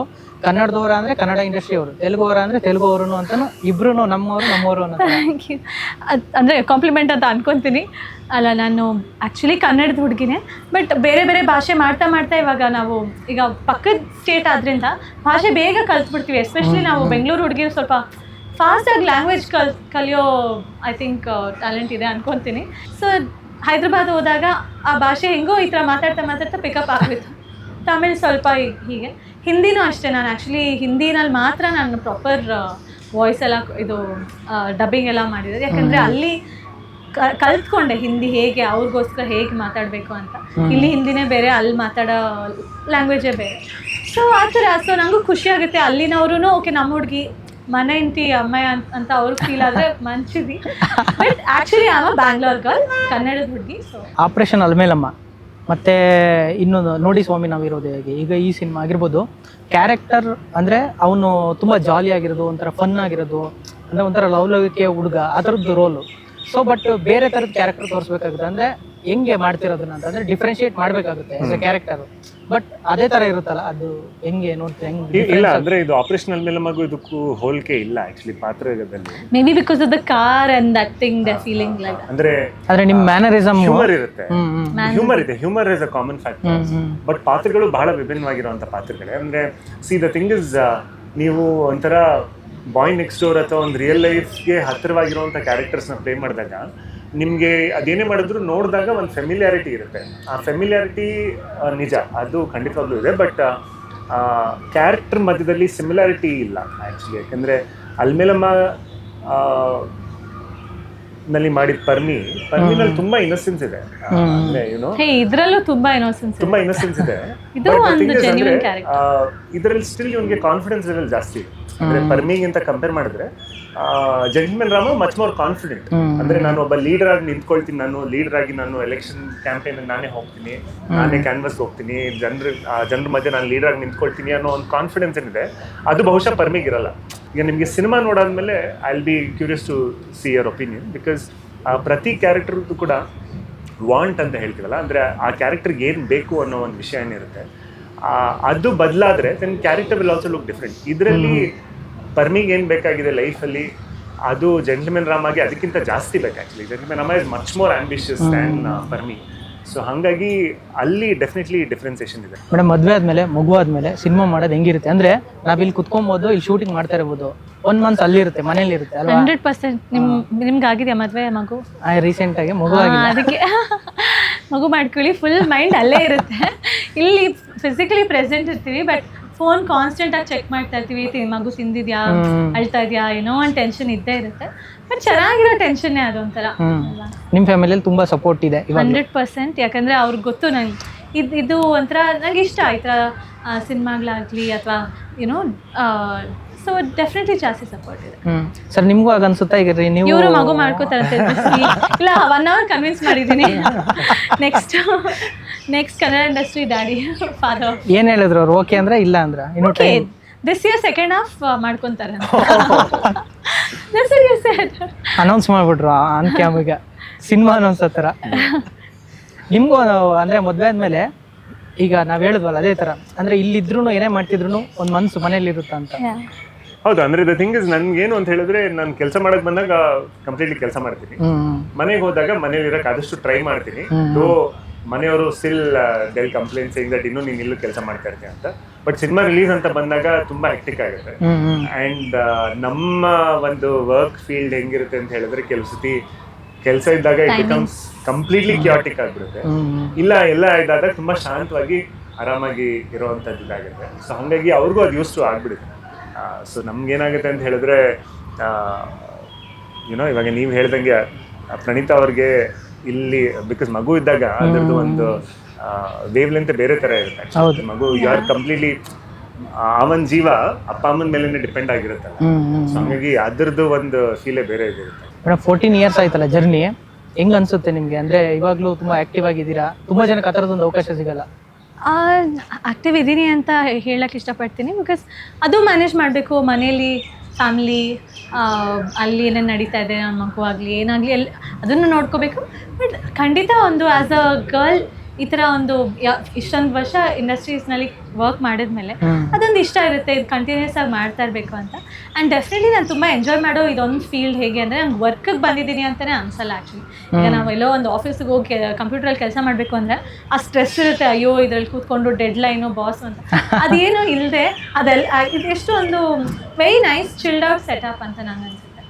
ಕನ್ನಡದವರ ಅಂದ್ರೆ ಕನ್ನಡ ಇಂಡಸ್ಟ್ರಿ ಅವರು ತೆಲುಗುವರ ಅಂದ್ರೆ ತೆಲುಗು ಅವರು ಅಂತ ಇಬ್ರು ನಮ್ಮವರು ನಮ್ಮವರು ಅಂದ್ರೆ ಕಾಂಪ್ಲಿಮೆಂಟ್ ಅಂತ ಅನ್ಕೊಂತೀನಿ. ಅಲ್ಲ ನಾನು ಆಕ್ಚುಲಿ ಕನ್ನಡದ ಹುಡುಗಿನೇ ಬಟ್ ಬೇರೆ ಬೇರೆ ಭಾಷೆ ಮಾಡ್ತಾ ಮಾಡ್ತಾ ಇವಾಗ ನಾವು ಈಗ ಪಕ್ಕದ ಸ್ಟೇಟ್ ಆದ್ರಿಂದ ಭಾಷೆ ಬೇಗ ಕಲ್ತ್ಬಿಡ್ತೀವಿ. ಎಸ್ಪೆಷಲಿ ನಾವು ಬೆಂಗಳೂರು ಹುಡುಗಿರು ಸ್ವಲ್ಪ ಫಾಸ್ಟಾಗಿ ಲ್ಯಾಂಗ್ವೇಜ್ ಕಲ್ ಕಲಿಯೋ ಐ ಥಿಂಕ್ ಟ್ಯಾಲೆಂಟ್ ಇದೆ ಅನ್ಕೊತೀನಿ. ಸೊ ಹೈದ್ರಾಬಾದ್ ಹೋದಾಗ ಆ ಭಾಷೆ ಹೆಂಗೋ ಈ ಥರ ಮಾತಾಡ್ತಾ ಮಾತಾಡ್ತಾ ಪಿಕಪ್ ಆಗ್ಬಿತ್ತು ತಮಿಳ್ ಸ್ವಲ್ಪ ಹೀಗೆ. ಹಿಂದಿನೂ ಅಷ್ಟೇ ನಾನು ಆ್ಯಕ್ಚುಲಿ ಹಿಂದಿನಲ್ಲಿ ಮಾತ್ರ ನಾನು ಪ್ರಾಪರ್ ವಾಯ್ಸ್ ಎಲ್ಲ ಇದು ಡಬ್ಬಿಂಗ್ ಎಲ್ಲ ಮಾಡಿದ್ರು ಯಾಕಂದರೆ ಅಲ್ಲಿ ಕ- ಕಲ್ತ್ಕೊಂಡೆ ಹಿಂದಿ ಹೇಗೆ ಅವ್ರಿಗೋಸ್ಕರ ಹೇಗೆ ಮಾತಾಡಬೇಕು ಅಂತ. ಇಲ್ಲಿ ಹಿಂದಿನೇ ಬೇರೆ ಅಲ್ಲಿ ಮಾತಾಡೋ ಲ್ಯಾಂಗ್ವೇಜೇ ಬೇರೆ. ಸೊ ಆ ಥರ ಸೊ ನನಗೂ ಖುಷಿ ಆಗುತ್ತೆ. ಅಲ್ಲಿನವರು ಓಕೆ ನಮ್ಮ ಹುಡುಗಿ ಮನೆ ಇಂತಿ ಅಮ್ಮ ಅಂತ ಅವ್ರಿಗೆ ಫೀಲ್ ಆದ್ರೆ ಮಂಚಿದಿ but actually Aam Bangalore girl ಕನ್ನಡದ ಹುಡುಗಿ ಸೊ ಆಪರೇಷನ್ ಅಲ್ಮೇಲಮ್ಮ. ಮತ್ತೆ ಇನ್ನೊಂದು ನೋಡಿ ಸ್ವಾಮಿ ನಾವಿರೋದು ಹೇಗೆ. ಈಗ ಈ ಸಿನಿಮಾ ಆಗಿರ್ಬೋದು ಕ್ಯಾರೆಕ್ಟರ್ ಅಂದ್ರೆ ಅವನು ತುಂಬಾ ಜಾಲಿ ಆಗಿರೋದು, ಒಂಥರ ಫನ್ ಆಗಿರೋದು, ಅಂದ್ರೆ ಒಂಥರ ಲವ್ಲವಿಕೆಯ ಹುಡುಗ, ಆ ಥರದ್ದು ರೋಲು ಸೊ ಬಟ್ ಬೇರೆ ಥರದ ಕ್ಯಾರೆಕ್ಟರ್ ತೋರಿಸ್ಬೇಕಾಗುತ್ತೆ. ಅಂದ್ರೆ ಹೆಂಗೆ ಮಾಡ್ತಿರೋದನ್ನ ಅಂತಂದರೆ ಡಿಫ್ರೆನ್ಶಿಯೇಟ್ ಮಾಡ್ಬೇಕಾಗುತ್ತೆ ಕ್ಯಾರೆಕ್ಟರ್ ಬಟ್ ಅದೇ ತರ ಇರುತ್ತಲ್ಲ ಅದು ಹೆಂಗೆ ನೋಡ್ತೀವಿ ಹೆಂಗೆ ಇಲ್ಲ ಅಂದ್ರೆ ಇದು ಆಪರೇಷನಲ್ ಮೇಲೆ ಮಗು ಇದಕ್ಕೂ ಹೋಲಿಕೆ ಇಲ್ಲ ಆಕ್ಚುಲಿ ಪಾತ್ರದಲ್ಲಿ. May be because of the car and that thing the feeling like ಅಂದ್ರೆ ಅಂದ್ರೆ ನಿಮ್ಮ ಮ್ಯಾನರಿಸಮ್ ಹ್ಯೂಮರ್ ಇರುತ್ತೆ. ಹ್ಯೂಮರ್ ಇದೆ humour is a common factor but ಪಾತ್ರಗಳು ಬಹಳ ವಿಭಿನ್ನವಾಗಿರುವಂತ ಪಾತ್ರಗಳೇ. ಅಂದ್ರೆ ಸಿ ದ ಥಿಂಗ್ ಇಸ್ ನೀವು ಒಂಥರ ಬಾಯ್ ನೆಕ್ಸ್ಟ್ ಡೋರ್ ಅಥವಾ ಒಂದು ರಿಯಲ್ ಲೈಫ್ಗೆ ಹತ್ತಿರವಾಗಿರುವಂಥ ಕ್ಯಾರೆಕ್ಟರ್ಸ್ನ ಪ್ಲೇ ಮಾಡಿದಾಗ ನಿಮಗೆ ಅದೇನೇ ಮಾಡಿದ್ರು ನೋಡಿದಾಗ ಒಂದು ಫೆಮಿಲಿಯಾರಿಟಿ ಇರುತ್ತೆ. ಆ ಫೆಮಿಲಿಯಾರಿಟಿ ನಿಜ. ಅದು ಖಂಡಿತವಾಗ್ಲೂ ಇದೆ ಬಟ್ ಕ್ಯಾರೆಕ್ಟರ್ ಮಧ್ಯದಲ್ಲಿ ಸಿಮಿಲಾರಿಟಿ ಇಲ್ಲ ಆ್ಯಕ್ಚುಲಿ ಯಾಕಂದರೆ ಅಲ್ಮೇಲಮ್ಮ ಆ, ನಲ್ಲಿ ಮಾಡಿದ ಪರ್ಮಿ ಪರ್ಮಿನಲ್ಲಿ ತುಂಬಾ ಇನ್ನೋಸೆನ್ಸ್ ಇದೆ. ಇದರಲ್ಲೂ ಅಂದ್ರೆ ಹೇ ಇದ್ರಲ್ಲೂ ತುಂಬಾ ಇನ್ನೋಸೆನ್ಸ್ ತುಂಬಾ ಇನ್ನೋಸೆನ್ಸ್ ಇದೆ. ಇದರಲ್ಲಿ ಸ್ಟಿಲ್ ಇವನಿಗೆ ಕಾನ್ಫಿಡೆನ್ಸ್ ಲೆವೆಲ್ ಜಾಸ್ತಿ ಇದೆ. ಅಂದ್ರೆ ಪರ್ಮಿಗಿಂತ ಕಂಪೇರ್ ಮಾಡಿದ್ರೆ gentleman Rama much more confident ಅಂದ್ರೆ ನಾನು ಒಬ್ಬ ಲೀಡರ್ ಆಗಿ ನಿಂತ್ಕೊಳ್ತೀನಿ ನಾನು ಲೀಡರ್ ಆಗಿ ನಾನು ಎಲೆಕ್ಷನ್ ಕ್ಯಾಂಪೇನ್ ನಾನೇ ಹೋಗ್ತೀನಿ ನಾನೇ ಕ್ಯಾನ್ವಸ್ ಹೋಗ್ತೀನಿ ಜನರ ಜನರ ಮಧ್ಯೆ ನಾನು ಲೀಡರ್ ಆಗಿ ನಿಂತ್ಕೊಳ್ತೀನಿ ಅನ್ನೋ ಒಂದು ಕಾನ್ಫಿಡೆನ್ಸ್ ಏನಿದೆ ಅದು ಬಹುಶಃ ಪರ್ಮಿಗಿರಲ್ಲ ಈಗ ನಿಮಗೆ cinema ನೋಡಾದ್ಮೇಲೆ I will be curious to see your opinion because ಪ್ರತಿ ಕ್ಯಾರೆಕ್ಟರ್ದು ಕೂಡ ವಾಂಟ್ ಅಂತ ಹೇಳ್ತೀವಲ್ಲ ಅಂದ್ರೆ ಆ ಕ್ಯಾರೆಕ್ಟರ್ಗೆ ಏನು ಬೇಕು ಅನ್ನೋ ಒಂದು ವಿಷಯ ಏನಿರುತ್ತೆ ಆ, ಅದು ಬದಲಾದ್ರೆ then character will also look different ಇದರಲ್ಲಿ ಪರ್ಮಿಗೆ ಏನು ಬೇಕಾಗಿದೆ ಲೈಫಲ್ಲಿ ಅದು ಜೆಂಟ್ಲ್ಮೆನ್ ಆಗಿ ಅದಕ್ಕಿಂತ ಜಾಸ್ತಿ ಬೇಕು actually gentleman Rama is much more ambitious than Parmi so ಹಾಗಾಗಿ ಅಲ್ಲಿ ಡೆಫಿನೆಟ್ಲಿ ಡಿಫ್ರೆನ್ಸೇಷನ್ ಇದೆ. ಮೇಡಮ್ ಮದುವೆ ಆದ್ಮೇಲೆ ಮಗು ಆದ್ಮೇಲೆ ಸಿನಿಮಾ ಮಾಡೋದು ಹೆಂಗಿರುತ್ತೆ? ಅಂದ್ರೆ ನಾವು ಇಲ್ಲಿ ಕುತ್ಕೊಬೋದು ಇಲ್ಲಿ ಶೂಟಿಂಗ್ ಮಾಡ್ತಾ ಇರ್ಬೋದು. ಒನ್ ಮಂತ್ ಅಲ್ಲಿ ಇರುತ್ತೆ ಮನೇಲಿ ಇರುತ್ತೆ ಅಲ್ವಾ? ಹಂಡ್ರೆಡ್ ಪರ್ಸೆಂಟ್ ನಿಮ್ ನಿಮ್ಗೆ ಆಗಿದೆಯಾ ಮದುವೆ ಮಗು? ರೀಸೆಂಟ್ ಆಗಿ ಮಗು ಆ, ಆಗಿಲ್ಲ ಅದಕ್ಕೆ. <laughs> ಮಗು ಮಾಡ್ಕೊಳ್ಳಿ ಫುಲ್ ಮೈಂಡ್ ಅಲ್ಲೇ ಇರುತ್ತೆ. ಇಲ್ಲಿ ಫಿಸಿಕಲಿ ಪ್ರೆಸೆಂಟ್ ಇರ್ತೀವಿ ಬಟ್ ಫೋನ್ ಕಾನ್ಸ್ಟೆಂಟ್ ಆಗಿ ಚೆಕ್ ಮಾಡ್ತಾ ಇರ್ತೀವಿ ಮಗು ತಿಂದಿದ್ಯಾ? ಅಳ್ತಾ ಇದ್ಯಾ? ಏನೋ ಒಂದು ಟೆನ್ಷನ್ ಇದ್ದೇ ಇರುತ್ತೆ. ಬಟ್ ಚೆನ್ನಾಗಿರೋ ಟೆನ್ಷನ್ನೇ ಅದು ಒಂಥರ. ನಿಮ್ಮ ನಿಮ್ ಫ್ಯಾಮಿಲಿಯಲ್ಲಿ ತುಂಬಾ ಸಪೋರ್ಟ್ ಇದೆ ಹಂಡ್ರೆಡ್ ಪರ್ಸೆಂಟ್. ಯಾಕಂದ್ರೆ ಅವ್ರಿಗೆ ಗೊತ್ತು ನಂಗೆ. ಇದು ಇದು ಒಂಥರ ನಂಗೆ ಇಷ್ಟ. ಈ ಥರ ಸಿನಿಮಾಗಳಾಗಲಿ ಅಥವಾ ಯುನೋ ಸೊ ಡೆಫಿನೆಟ್ಲಿ ಜಾಸ್ತಿ ಸಪೋರ್ಟ್ ಇದೆ. ಸರ್ ನಿಮ್ಗೂ ಆಗ ಅನ್ಸುತ್ತಾ ಈಗ ರೀ ನೀವು ಇವರು ಮಗು ಮಾಡ್ಕೋತಾರೆ. ಇಲ್ಲ ಒನ್ ಅವರ್ ಕನ್ವಿನ್ಸ್ ಮಾಡಿದ್ದೀನಿ. Next next Kannada industry daddy father ಏನ್ ಹೇಳಿದ್ರು ಅವ್ರು? ಓಕೆ ಅಂದ್ರೆ ಇಲ್ಲ ಅಂದ್ರ? ಇನ್ನು okay time this year second half ಮಾಡ್ಕೊಂತಾರೆ. ಅನೌನ್ಸ್ ಮಾಡ್ಬಿಟ್ರು ಆನ್ ಕ್ಯಾಮ್ ಈಗ. ಸಿನಿಮಾ ಅನೌನ್ಸ್ ಆತರ ನಿಮ್ಗೂ ನಾವು ಅಂದ್ರೆ ಮದ್ವೆ ಆದ್ಮೇಲೆ ಈಗ ನಾವ್ ಹೇಳಿದ್ವಲ್ಲ ಅದೇ ತರ ಅಂದ್ರೆ ಇಲ್ಲಿದ್ರು ಏನೇ ಮಾಡ್ತಿದ್ರು ಒಂದ್ ಮನ್ಸು ಮನೇಲಿ ಇರುತ್ತ ಅಂತ. ಹೌದು ಅಂದ್ರೆ ದ ಥಿಂಗ್ ಇಸ್ ನನ್ಗೇನು ಅಂತ ಹೇಳಿದ್ರೆ ನಾನು ಕೆಲಸ ಮಾಡಕ್ ಬಂದಾಗ ಕಂಪ್ಲೀಟ್ಲಿ ಕೆಲಸ ಮಾಡ್ತೀನಿ. ಮನೆಗೆ ಹೋದಾಗ ಮನೇಲಿ ಇರಕ್ ಆದಷ್ಟು ಟ್ರೈ ಮಾಡ್ತೀನಿ. ಸೊ ಮನೆಯವರು still they'll complaint saying that ಇನ್ನೂ ನೀನು ಇಲ್ಲೂ ಕೆಲಸ ಮಾಡ್ತಾ ಇರ್ತೀನಿ ಅಂತ. ಬಟ್ ಸಿನಿಮಾ ರಿಲೀಸ್ ಅಂತ ಬಂದಾಗ ತುಂಬಾ ಆಕ್ಟಿಕ್ ಆಗುತ್ತೆ. ಅಂಡ್ ನಮ್ಮ ಒಂದು ವರ್ಕ್ ಫೀಲ್ಡ್ ಹೆಂಗಿರುತ್ತೆ ಅಂತ ಹೇಳಿದ್ರೆ ಕೆಲವು ಸತಿ ಕೆಲಸ ಇದ್ದಾಗ ಇಟ್ ಬಿಕಮ್ಸ್ ಕಂಪ್ಲೀಟ್ಲಿ ಕ್ಯಾಟಿಕ್ ಆಗ್ಬಿಡುತ್ತೆ. ಇಲ್ಲ ಎಲ್ಲ ಇದಾದಾಗ ತುಂಬಾ ಶಾಂತವಾಗಿ ಆರಾಮಾಗಿ ಇರುವಂಥದ್ದು ಇದಾಗುತ್ತೆ. ಸೊ ಹಂಗಾಗಿ ಅವ್ರಿಗೂ ಅದು ಯೂಸ್ ಟು ಆಗ್ಬಿಡುತ್ತೆ. ಸೊ ನಮ್ಗೇನಾಗುತ್ತೆ ಅಂತ ಹೇಳಿದ್ರೆ ಯುನೋ ಇವಾಗ ನೀವು ಹೇಳ್ದಂಗೆ ಪ್ರಣೀತ ಅವ್ರಿಗೆ ಇಲ್ಲಿ ಬಿಕಾಸ್ ಮಗು ಇದ್ದಾಗ ಅದರದ್ದು ಒಂದು ವೇವ್ ಲೆಂತ್ ಬೇರೆ ತರ ಇರುತ್ತೆ. ಮಗು ಯು ಆರ್ ಕಂಪ್ಲೀಟ್ಲಿ ಅವನ್ ಜೀವ ಅಪ್ಪ ಅಮ್ಮನ ಮೇಲೆ ಡಿಪೆಂಡ್ ಆಗಿರುತ್ತಲ್ಲ. ಹ್ಮ್ ಸೊ ಹಂಗಾಗಿ ಅದರದ್ದು ಒಂದು ಫೀಲೇ ಬೇರೆ ಇರುತ್ತೆ ಮೇಡಮ್ ಫೋರ್ಟೀನ್ ಇಯರ್ಸ್ ಆಯ್ತಲ್ಲ ಜರ್ನಿ ಹೆಂಗ್ ಅನ್ಸುತ್ತೆ ನಿಮ್ಗೆ? ಅಂದ್ರೆ ಇವಾಗ್ಲೂ ತುಂಬಾ ಆಕ್ಟಿವ್ ಆಗಿದ್ದೀರಾ? ತುಂಬಾ ಜನಕ್ಕೆ ಆ ಒಂದು ಅವಕಾಶ ಸಿಗಲ್ಲ. ಆಕ್ಟಿವ್ ಇದ್ದೀನಿ ಅಂತ ಹೇಳಕ್ಕೆ ಇಷ್ಟಪಡ್ತೀನಿ ಬಿಕಾಸ್ ಅದು ಮ್ಯಾನೇಜ್ ಮಾಡಬೇಕು. ಮನೇಲಿ ಫ್ಯಾಮ್ಲಿ ಅಲ್ಲಿ ಏನೇನು ನಡೀತಾ ಇದೆ ನಮ್ಮ ಮಗು ಆಗಲಿ, ಏನಾಗಲಿ ಎಲ್ಲಿ ಅದನ್ನು ನೋಡ್ಕೋಬೇಕು. ಬಟ್ ಖಂಡಿತ ಒಂದು ಆ್ಯಸ್ ಅ ಗರ್ಲ್ ಈ ತರ ಒಂದು ಇಷ್ಟೊಂದು ವರ್ಷ ಇಂಡಸ್ಟ್ರೀಸ್ನಲ್ಲಿ ವರ್ಕ್ ಮಾಡಿದ್ಮೇಲೆ. ಅದೊಂದು ಇಷ್ಟ ಇರುತ್ತೆ ಇದು ಕಂಟಿನ್ಯೂಸ್ ಆಗಿ ಮಾಡ್ತಾ ಇರಬೇಕು ಅಂತ. ಅಂಡ್ ಡೆಫಿನೆಟ್ಲಿ ನಾನು ತುಂಬಾ ಎಂಜಾಯ್ ಮಾಡೋ ಇದೊಂದು ಫೀಲ್ಡ್ ಹೇಗೆ ಅಂದ್ರೆ ನಾನು ವರ್ಕಿಗೆ ಬಂದಿದ್ದೀನಿ ಅಂತಾನೆ ಅನ್ಸಲ್ಲ ಆ್ಯಕ್ಚುಲಿ ಈಗ ನಾವು ಎಲ್ಲೋ ಒಂದು ಆಫೀಸಿಗೆ ಹೋಗಿ ಕಂಪ್ಯೂಟ್ರಲ್ಲಿ ಕೆಲಸ ಮಾಡಬೇಕು ಅಂದ್ರೆ ಆ ಸ್ಟ್ರೆಸ್ ಇರುತ್ತೆ ಅಯ್ಯೋ ಇದ್ರಲ್ಲಿ ಕೂತ್ಕೊಂಡು ಡೆಡ್ ಲೈನು ಬಾಸ್ ಅಂತ. ಅದೇನು ಇಲ್ಲದೆ ಅದೆಲ್ಲ ಇದೆಷ್ಟು ಇದು ಒಂದು very nice chilled out setup ಅಂತ ನಂಗೆ ಅನ್ಸುತ್ತೆ.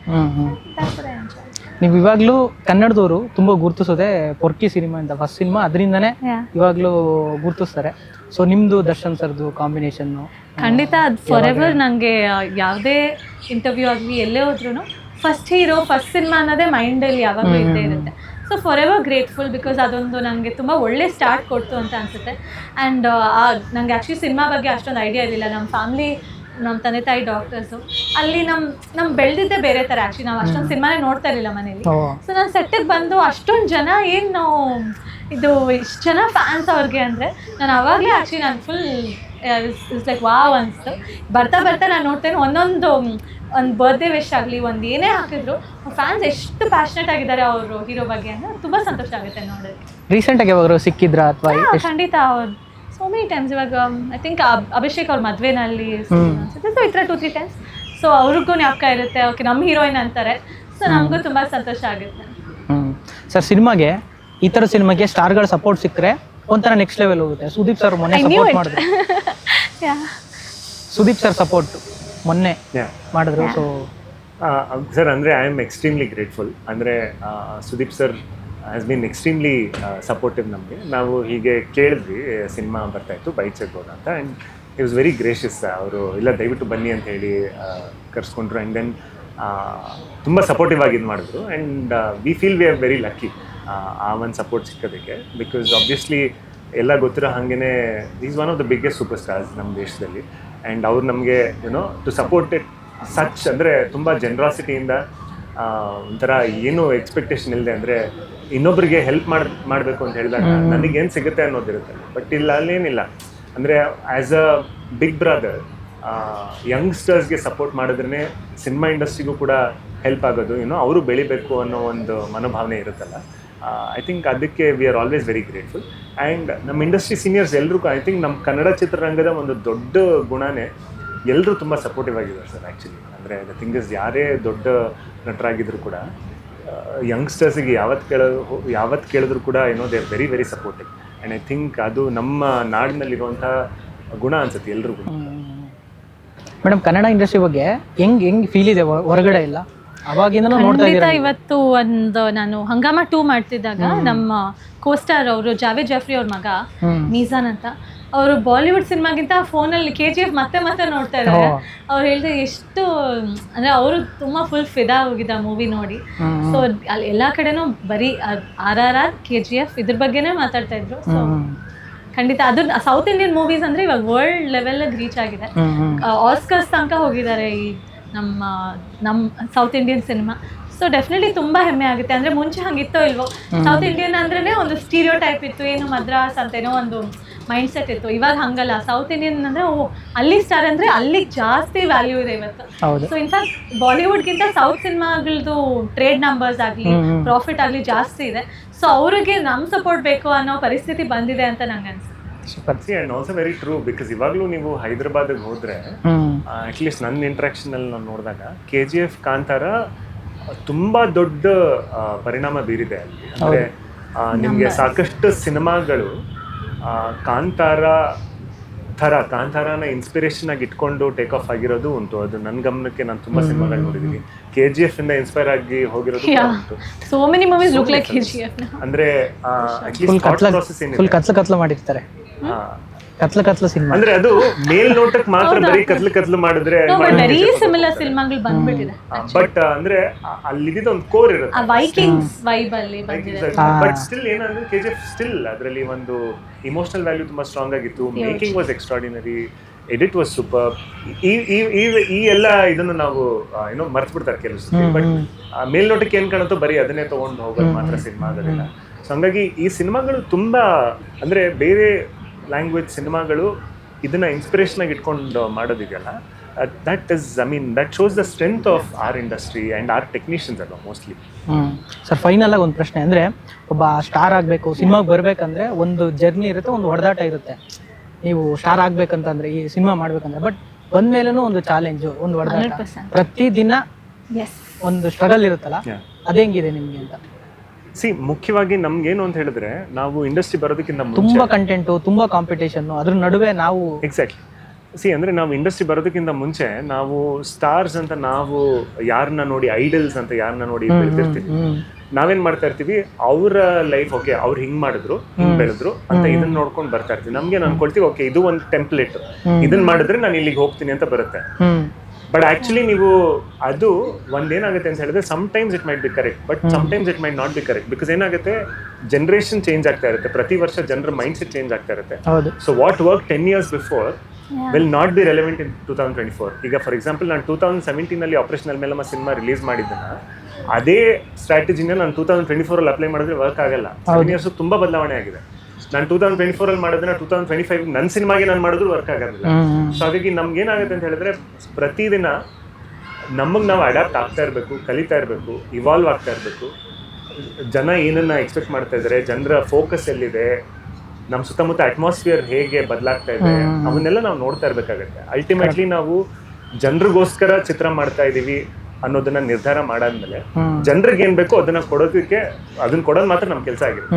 ನೀವು ಇವಾಗ್ಲೂ ಕನ್ನಡದವರು ತುಂಬಾ ಗುರುತಿಸೋದೆ ಪೊರ್ಕಿ ಸಿನಿಮಾ ಅಂತ ಫಸ್ಟ್ ಸಿನಿಮಾ ಅದರಿಂದನೇ ಇವಾಗ್ಲೂ ಗುರುತಿಸ್ತಾರೆ. ಸೊ ನಿಮ್ದು ದರ್ಶನ್ ಸರ್ದು ಕಾಂಬಿನೇಷನ್ ಖಂಡಿತ ಅದು ಫಾರ್ ಎವರ್ ನನಗೆ ಯಾವುದೇ ಇಂಟರ್ವ್ಯೂ ಆಗಲಿ ಎಲ್ಲೇ ಹೋದ್ರೂ ಫಸ್ಟ್ ಹೀರೋ ಫಸ್ಟ್ ಸಿನಿಮಾ ಅನ್ನೋದೇ ಮೈಂಡಲ್ಲಿ ಯಾವಾಗಲೂ ಇದ್ದೇ ಇರುತ್ತೆ. So forever grateful because ಅದೊಂದು ನನಗೆ ತುಂಬ ಒಳ್ಳೆ ಸ್ಟಾರ್ಟ್ ಕೊಡ್ತು ಅಂತ ಅನಿಸುತ್ತೆ. ಆ್ಯಂಡ್ ನನಗೆ ಆ್ಯಕ್ಚುಲಿ ಸಿನಿಮಾ ಬಗ್ಗೆ ಅಷ್ಟೊಂದು ಐಡಿಯಾ ಇರಲಿಲ್ಲ. ನಮ್ಮ ಫ್ಯಾಮ್ಲಿ ನಮ್ಮ ತಂದೆ ತಾಯಿ ಡಾಕ್ಟರ್ಸು ಅಲ್ಲಿ ನಮ್ಮ ನಮ್ಮ ಬೆಳೆದಿದ್ದೆ ಬೇರೆ ಥರ ಆ್ಯಕ್ಚುಲಿ ನಾವು ಅಷ್ಟೊಂದು ಸಿನಿಮಾನೇ ನೋಡ್ತಾ ಇರಲಿಲ್ಲ ಮನೇಲಿ ಸೊ ನಾನು ಸೆಟ್ಟಿಗೆ ಬಂದು ಅಷ್ಟೊಂದು ಜನ ಏನು ನಾವು ಇದು ಇಷ್ಟು ಜನ ಫ್ಯಾನ್ಸ್ ಅವ್ರಿಗೆ ಅಂದರೆ ನಾನು ಅವಾಗಲೇ ಆ್ಯಕ್ಚುಲಿ ನಾನು ಫುಲ್ ಇಟ್ಸ್ ಲೈಕ್ ವಾವ್ ಅನಿಸ್ತು. ಬರ್ತಾ ಬರ್ತಾ ನಾನು ನೋಡ್ತೇನೆ ಒಂದೊಂದು ಒಂದು ಬರ್ತ್ಡೇ ವಿಶ್ ಆಗಲಿ ಒಂದು ಏನೇ ಹಾಕಿದ್ರು ಫ್ಯಾನ್ಸ್ ಎಷ್ಟು ಪ್ಯಾಷನೇಟ್ ಆಗಿದ್ದಾರೆ ಅವರು ಹೀರೋ ಬಗ್ಗೆ ಅಂದರೆ ತುಂಬ ಸಂತೋಷ ಆಗುತ್ತೆ ನೋಡಿ ರೀಸೆಂಟಾಗಿ ಆಗಿ ಅವರು ಸಿಕ್ಕಿದ್ರ ಅಥವಾ ಖಂಡಿತ ಅವ್ರು. ಸೋ ಮೆನಿ ಟೈಮ್ಸ್ ಇವಾಗ ಐ ಥಿಂಕ್ ಅಭಿಷೇಕ್ ಅವ್ರ ಮದುವೆನಲ್ಲಿ ಈ ಥರ ಟೂ ತ್ರೀ ಟೈಮ್ಸ್ ಸೊ ಅವ್ರಿಗೂ ಜ್ಞಾಪಕ ಇರುತ್ತೆ ಓಕೆ ನಮ್ಮ ಹೀರೋಯಿನ್ ಅಂತಾರೆ. ಸೊ ನಮಗೂ ತುಂಬ ಸಂತೋಷ ಆಗುತ್ತೆ. ಹ್ಮ್. ಸರ್ ಸಿನಿಮಾಗೆ ಈ ಥರ ಸಿನಿಮಾಗೆ ಸ್ಟಾರ್ಗಳ ಸಪೋರ್ಟ್ ಸಿಕ್ಕರೆ ಒಂಥರ ನೆಕ್ಸ್ಟ್ ಲೆವೆಲ್ ಹೋಗುತ್ತೆ. ಸುದೀಪ್ ಸರ್ ಮೊನ್ನೆ ಸಪೋರ್ಟ್. ಮಾಡಿದ್ರು. <laughs> Yeah. ಸುದೀಪ್ ಸರ್ ಸಪೋರ್ಟ್ ಮೊನ್ನೆ Yeah. ಮಾಡಿದ್ರು ಸೊ ಸರ್ ಅಂದರೆ ಐ ಆಮ್ ಎಕ್ಸ್ಟ್ರೀಮ್ಲಿ ಗ್ರೇಟ್ಫುಲ್ ಅಂದರೆ Sudeep sir has been extremely supportive ನಮಗೆ. ನಾವು ಹೀಗೆ ಕೇಳಿದ್ವಿ ಸಿನಿಮಾ ಬರ್ತಾ ಇತ್ತು, ಬೈಕ್ ಸಿಗ್ಬೋದು ಅಂತ. And it was very gracious ಅವರು, ಇಲ್ಲ, ದಯವಿಟ್ಟು ಬನ್ನಿ ಅಂತ ಹೇಳಿ ಕರ್ಸ್ಕೊಂಡ್ರು. ಆ್ಯಂಡ್ ದೆನ್ ತುಂಬ ಸಪೋರ್ಟಿವ್ ಆಗಿ ಇದು ಮಾಡಿದ್ರು. And we feel we are very lucky ಆ ಒಂದು ಸಪೋರ್ಟ್ ಸಿಕ್ಕೋದಕ್ಕೆ. ಬಿಕಾಸ್ ಆಬ್ವಿಯಸ್ಲಿ ಎಲ್ಲ ಗೊತ್ತಿರೋ ಹಾಗೇ is one of the biggest superstars ನಮ್ಮ ದೇಶದಲ್ಲಿ. ಆ್ಯಂಡ್ ಅವ್ರು ನಮಗೆ you know to support it such ಅಂದರೆ ತುಂಬ ಜನ್ರಾಸಿಟಿಯಿಂದ ಒಂಥರ ಏನು ಎಕ್ಸ್ಪೆಕ್ಟೇಷನ್ ಇಲ್ಲದೆ ಅಂದರೆ ಇನ್ನೊಬ್ಬರಿಗೆ ಹೆಲ್ಪ್ ಮಾಡ್ ಮಾಡಬೇಕು ಅಂತ ಹೇಳಿದಾಗ ನನಗೇನು ಸಿಗುತ್ತೆ ಅನ್ನೋದಿರುತ್ತೆ. ಬಟ್ ಇಲ್ಲ ಅಲ್ಲೇನಿಲ್ಲ. ಅಂದರೆ ಆ್ಯಸ್ ಅ ಬಿಗ್ ಬ್ರದರ್ ಯಂಗ್ಸ್ಟರ್ಸ್ಗೆ ಸಪೋರ್ಟ್ ಮಾಡಿದ್ರೆ ಸಿನಿಮಾ ಇಂಡಸ್ಟ್ರಿಗೂ ಕೂಡ ಹೆಲ್ಪ್ ಆಗೋದು. ಏನೋ ಅವರು ಬೆಳಿಬೇಕು ಅನ್ನೋ ಒಂದು ಮನೋಭಾವನೆ ಇರುತ್ತಲ್ಲ. ಐ ಥಿಂಕ್ ಅದಕ್ಕೆ we are always very grateful and ನಮ್ಮ ಇಂಡಸ್ಟ್ರಿ ಸೀನಿಯರ್ಸ್ ಎಲ್ರಿಗೂ ಐ ಥಿಂಕ್ ನಮ್ಮ ಕನ್ನಡ ಚಿತ್ರರಂಗದ ಒಂದು ದೊಡ್ಡ ಗುಣನೇ ಎಲ್ಲರೂ ತುಂಬ ಸಪೋರ್ಟಿವ್ ಆಗಿದ್ದಾರೆ ಸರ್ ಆ್ಯಕ್ಚುಲಿ ಅಂದರೆ ದ ಥಿಂಗ್ ಇಸ್ ಯಾರೇ ದೊಡ್ಡ ನಟರಾಗಿದ್ದರೂ ಕೂಡ ಯಂಗ್ಸ್ಟರ್ಸಿಗೆ ಯಾವತ್ತು ಕೇಳ ಯಾವತ್ತು ಕೇಳಿದ್ರು ಕೂಡ ಏನೋ they are very very supportive and I think ಅದು ನಮ್ಮ ನಾಡಿನಲ್ಲಿರುವಂಥ ಗುಣ ಅನ್ಸುತ್ತೆ ಎಲ್ರಿಗೂ ಮೇಡಮ್ ಕನ್ನಡ ಇಂಡಸ್ಟ್ರಿ ಬಗ್ಗೆ ಹೆಂಗ್ ಹೆಂಗ್ ಫೀಲ್ ಇದೆ ಹೊರಗಡೆ ಇಲ್ಲ ಅವಾಗಿಂದನೂ ನೋಡ್ತಾ ಖಂಡಿತ ಇವತ್ತು ಒಂದು ನಾನು ಹಂಗಾಮ ಟೂ ಮಾಡ್ತಿದ್ದಾಗ ನಮ್ಮ ಕೋಸ್ಟಾರ್ ಅವರು ಜಾವೇದ್ ಜಾಫ್ರಿ ಅವ್ರ ಮಗ. ಮೀಸಾನ್ ಅಂತ ಅವರು ಬಾಲಿವುಡ್ ಸಿನಿಮಾಗಿಂತ ಫೋನಲ್ಲಿ ಕೆ ಜಿ ಎಫ್ ಮತ್ತೆ ಮತ್ತೆ ನೋಡ್ತಾ ಇದ್ದಾರೆ. ಅವ್ರು ಹೇಳಿದ್ರೆ ಎಷ್ಟು ಅಂದ್ರೆ ಅವರು ತುಂಬಾ ಫುಲ್ ಫಿದಾ ಹೋಗಿದ್ದ ಮೂವಿ ನೋಡಿ. ಸೊ ಅಲ್ಲಿ ಎಲ್ಲಾ ಕಡೆನೂ ಬರೀ R R R K G F ಇದ್ರ ಬಗ್ಗೆನೇ ಮಾತಾಡ್ತಾ ಇದ್ರು. ಸೊ. ಖಂಡಿತ ಅದು ಸೌತ್ ಇಂಡಿಯನ್ ಮೂವೀಸ್ ಅಂದ್ರೆ ಇವಾಗ ವರ್ಲ್ಡ್ ಲೆವೆಲ್ ರೀಚ್ ಆಗಿದೆ. ಆಸ್ಕರ್ಸ್ ತನಕ ಹೋಗಿದ್ದಾರೆ ಈ ನಮ್ಮ ನಮ್ಮ South Indian cinema so definitely ತುಂಬಾ ಹೆಮ್ಮೆ ಆಗುತ್ತೆ. ಅಂದ್ರೆ ಮುಂಚೆ ಹಂಗಿತ್ತೋ ಇಲ್ವೋ ಸೌತ್ ಇಂಡಿಯನ್ ಅಂದ್ರೆ ಒಂದು ಸ್ಟೀರಿಯೋ ಟೈಪ್ ಇತ್ತು. ಏನು ಮದ್ರಾಸ್ ಅಂತೇನೋ ಒಂದು ಮೈಂಡ್ ಸೆಟ್ ಇತ್ತು. ಇವಾಗ ಹಂಗಲ್ಲ. ಸೌತ್ ಇಂಡಿಯನ್ ಅಂದ್ರೆ ಓ ಅಲ್ಲಿ ಸ್ಟಾರ್ ಅಂದ್ರೆ ಅಲ್ಲಿ ಜಾಸ್ತಿ ವ್ಯಾಲ್ಯೂ ಇದೆ ಇವತ್ತು. ಸೊ ಇನ್ಫ್ಯಾಕ್ಟ್ ಬಾಲಿವುಡ್ಗಿಂತ ಸೌತ್ ಸಿನಿಮಾಗಳದ್ದು ಟ್ರೇಡ್ ನಂಬರ್ಸ್ ಆಗಲಿ. ಪ್ರಾಫಿಟ್ ಆಗಲಿ ಜಾಸ್ತಿ ಇದೆ. ಸೊ ಅವ್ರಿಗೆ ನಮ್ಮ ಸಪೋರ್ಟ್ ಬೇಕು ಅನ್ನೋ ಪರಿಸ್ಥಿತಿ ಬಂದಿದೆ ಅಂತ ನಂಗೆ ಅನ್ಸುತ್ತೆ. And also very true because ಇವಾಗಲೂ ನೀವು ಹೈದರಾಬಾದ್ ಹೋದ್ರೆ ಅಟ್ಲೀಸ್ಟ್ ನನ್ನ ಇಂಟ್ರಾಕ್ಷನಲ್ಲಿ ನಾನು ನೋಡಿದಾಗ ಕೆ ಜಿ ಎಫ್ ಕಾಂತಾರ ತುಂಬಾ ದೊಡ್ಡ ಪರಿಣಾಮ ಬೀರಿದೆ ಅಲ್ಲಿ. ಅಂದ್ರೆ ನಿಮಗೆ ಸಾಕಷ್ಟು ಸಿನಿಮಾಗಳು ಕಾಂತಾರ ಥರ ಕಾಂತಾರನ ಇನ್ಸ್ಪಿರೇಷನ್ ಆಗಿ ಇಟ್ಕೊಂಡು ಟೇಕ್ ಆಫ್ ಆಗಿರೋದು ಉಂಟು. ಅದು ನನ್ನ ಗಮನಕ್ಕೆ ನಾನು ತುಂಬಾ ಸಿನಿಮಾಗಳು ನೋಡಿದ್ದೀನಿ ಕೆ ಜಿ ಎಫ್ ಇಂದ ಇನ್ಸ್ಪೈರ್ ಆಗಿ ಹೋಗಿರೋದು so many movies look like K G F ಅಂದ್ರೆ full at least process full ಕತ್ಲ ಕತ್ಲು ಮಾಡಿರ್ತಾರೆ. ಕತ್ಲು ಕತ್ಲು ಸಿನಿಮಾ. ಅಂದ್ರೆ ಅದು ಮೇಲ್ನೋಟಕ್ಕೆ ಮಾತ್ರ ಬರೀ ಕತ್ಲು ಕತ್ಲು ಮಾಡಿದ್ರೆ ವೆರಿ ಸಿಮಿಲರ್ ಸಿನಿಮಾಗಳು ಬಂದ್ಬಿಟ್ಟಿದೆ ಬಟ್ ಅಂದ್ರೆ ಅಲ್ಲಿ ಅಲ್ಲಿದ್ದ ಒಂದು ಕೋರ್ ಆ ಇರುತ್ತೆ ವೈಕಿಂಗ್ಸ್ ವೈಬ್ ಅಲ್ಲಿ ಬಂದಿದೆ. ಬಟ್ ಸ್ಟಿಲ್ ಏನಂದ್ರೆ ಕೆ ಜಿ ಸ್ಟಿಲ್ ಅದರಲ್ಲಿ ಒಂದು ಇಮೋಷನಲ್ ವ್ಯಾಲ್ಯೂ ತುಂಬಾ ಸ್ಟ್ರಾಂಗ್ ಆಗಿತ್ತು. Making was extraordinary edit was super ಈ ಈ ಈ- ಎಲ್ಲ ಇದನ್ನು ನಾವು ಏನೋ ಮರ್ತು ಬಿಡ್ತಾರೆ ಕೆಲವು ಬಟ್ ಮೇಲ್ನೋಟಕ್ಕೆ ಏನ್ ಕಾಣುತ್ತೋ ಬರೀ ಅದನ್ನೇ ತಗೊಂಡು ಹೋಗೋದು ಮಾತ್ರ ಸಿನಿಮಾ ಸೊ ಹಂಗಾಗಿ ಈ ಸಿನಿಮಾಗಳು ತುಂಬಾ ಅಂದ್ರೆ ಬೇರೆ ಲ್ಯಾಂಗ್ವೇಜ್ ಸಿನಿಮಾಗಳು ಇದನ್ನ ಇನ್ಸ್ಪಿರೇಷನ್ ಆಗಿ ಇಟ್ಕೊಂಡು ಮಾಡೋದಿದೆಯಲ್ಲ? That is I mean that shows the strength of our industry and our technicians ಅಲ್ವಾ ಮೋಸ್ಟ್ಲಿ ಹ್ಮ್. ಸರ್ ಫೈನಲ್ ಆಗಿ ಒಂದು ಪ್ರಶ್ನೆ ಅಂದ್ರೆ ಒಬ್ಬ ಸ್ಟಾರ್ ಆಗಬೇಕು ಸಿನಿಮಾಗೆ ಬರಬೇಕಂದ್ರೆ ಒಂದು ಜರ್ನಿ ಇರುತ್ತೆ ಒಂದು ಹೊಡೆದಾಟ ಇರುತ್ತೆ. ನೀವು ಸ್ಟಾರ್ ಆಗ್ಬೇಕಂತಂದ್ರೆ ಈ ಸಿನಿಮಾ ಮಾಡ್ಬೇಕಂದ್ರೆ ಬಟ್ ಬಂದ್ಮೇಲೂ ಒಂದು ಚಾಲೆಂಜು ಒಂದು ಹೊಡೆದಾಟ. 100%. ಪ್ರತಿದಿನ ಎಸ್ ಒಂದು ಸ್ಟ್ರಗಲ್ ಇರುತ್ತಲ್ಲ? ಅದೇ ಅದೇಂಗಿದೆ ನಿಮಗೆ ಅಂತ? ಸಿ ಮುಖ್ಯವಾಗಿ ನಮ್ಗೇನು ಅಂತ ಹೇಳಿದ್ರೆ ನಾವು ಇಂಡಸ್ಟ್ರಿ ಬರೋದಕ್ಕಿಂತ ಮುಂಚೆ ತುಂಬಾ ಕಂಟೆಂಟು ತುಂಬಾ ಕಾಂಪಿಟೇಷನ್ ಅದ್ರ ನಡುವೆ ನಾವು ಎಕ್ಸಾಕ್ಟ್ಲಿ ಸಿ ಅಂದ್ರೆ ನಾವು ಇಂಡಸ್ಟ್ರಿ ಬರೋದಕ್ಕಿಂತ ಮುಂಚೆ ನಾವು ಸ್ಟಾರ್ಸ್ ಅಂತ ನಾವು ಯಾರನ್ನ ನೋಡಿ ಐಡಲ್ಸ್ ಅಂತ ಯಾರನ್ನ ನೋಡಿ ಬೆಳೆದಿರ್ತೀವಿ. ನಾವೇನ್ ಮಾಡ್ತಾ ಇರ್ತೀವಿ? ಅವರ ಲೈಫ್ ಓಕೆ ಅವ್ರು ಹಿಂಗ್ ಮಾಡಿದ್ರು ಹಿಂಗ್ ಬೆಳೆದ್ರು ಅಂತ ಇದನ್ನ ನೋಡ್ಕೊಂಡು ಬರ್ತಾ ಇರ್ತೀವಿ. ನಮ್ಗೆ ಅನ್ಕೊಳ್ತೀವಿ ಓಕೆ ಇದು ಒಂದು ಟೆಂಪ್ಲೇಟ್ ಇದನ್ನ ಮಾಡಿದ್ರೆ ನಾನು ಇಲ್ಲಿಗೆ ಹೋಗ್ತೀನಿ ಅಂತ ಬರುತ್ತೆ. ಬಟ್ ಆಕ್ಚುಲಿ ನೀವು ಅದು ಒಂದೇನಾಗುತ್ತೆ ಅಂತ ಹೇಳಿದ್ರೆ sometimes it might be correct but sometimes it might not be correct because ಏನಾಗುತ್ತೆ? ಜನರೇಷನ್ ಚೇಂಜ್ ಆಗ್ತಾ ಇರುತ್ತೆ. ಪ್ರತಿ ವರ್ಷ ಜನರ ಮೈಂಡ್ ಸೆಟ್ ಚೇಂಜ್ ಆಗ್ತಾ ಇರುತ್ತೆ. So what work ten years before will not be relevant in two thousand twenty four ಈಗ for example ನಾನು ಟೂ ತೌಸಂಡ್ ಸೆವೆಂಟೀನಲ್ಲಿ ಆಪರೇಷನಲ್ ಮೇಲೆ ಸಿನಿಮಾ ರಿಲೀಸ್ ಮಾಡಿದ್ದನ್ನ ಅದೇ ಸ್ಟ್ರಾಟಜಿನ ನಾನು ಟೂ ತೌಸಂಡ್ ಟ್ವೆಂಟಿ ಫೋರಲ್ಲಿ ಅಪ್ಲೈ ಮಾಡಿದ್ರೆ ವರ್ಕ್ ಆಗಲ್ಲ. ಸೆವೆನ್ ಇಯರ್ಸ್ ತುಂಬಾ ಬದಲಾವಣೆ ಆಗಿದೆ. ನಾನು ಟೂ ತೌಸಂಡ್ ಟ್ವೆಂಟಿ ಫೋರಲ್ಲಿ ಮಾಡೋದನ್ನ ಟೂ ತೌಸಂಡ್ ಟ್ವೆಂಟಿ ಫೈವ್ ನನ್ನ ಸಿನಿಮಾಗೆ ನಾನು ಮಾಡಿದ್ರು ವರ್ಕ್ ಆಗೋದಿಲ್ಲ. ಸೊ ಹಾಗಾಗಿ ನಮ್ಗೆ ಏನಾಗುತ್ತೆ ಅಂತ ಹೇಳಿದ್ರೆ ಪ್ರತಿದಿನ ನಮಗೆ ನಾವು ಅಡಾಪ್ಟ್ ಆಗ್ತಾ ಇರಬೇಕು ಕಲಿತಾ ಇರಬೇಕು ಇವಾಲ್ವ್ ಆಗ್ತಾ ಇರಬೇಕು. ಜನ ಏನನ್ನ ಎಕ್ಸ್ಪೆಕ್ಟ್ ಮಾಡ್ತಾ ಇದ್ದಾರೆ ಜನರ ಫೋಕಸ್ ಎಲ್ಲಿದೆ ನಮ್ಮ ಸುತ್ತಮುತ್ತ ಅಟ್ಮಾಸ್ಫಿಯರ್ ಹೇಗೆ ಬದಲಾಗ್ತಾ ಇದೆ ಅವನ್ನೆಲ್ಲ ನಾವು ನೋಡ್ತಾ ಇರಬೇಕಾಗತ್ತೆ. ಅಲ್ಟಿಮೇಟ್ಲಿ ನಾವು ಜನರಿಗೋಸ್ಕರ ಚಿತ್ರ ಮಾಡ್ತಾ ಇದೀವಿ ಅನ್ನೋದನ್ನ ನಿರ್ಧಾರ ಮಾಡಾದ್ಮೇಲೆ. ಜನರಿಗೆ ಏನ್ ಬೇಕು ಅದನ್ನ ಕೊಡೋದಕ್ಕೆ ಅದನ್ನ ಕೊಡೋದು ಮಾತ್ರ ನಮ್ ಕೆಲಸ ಆಗಿದೆ.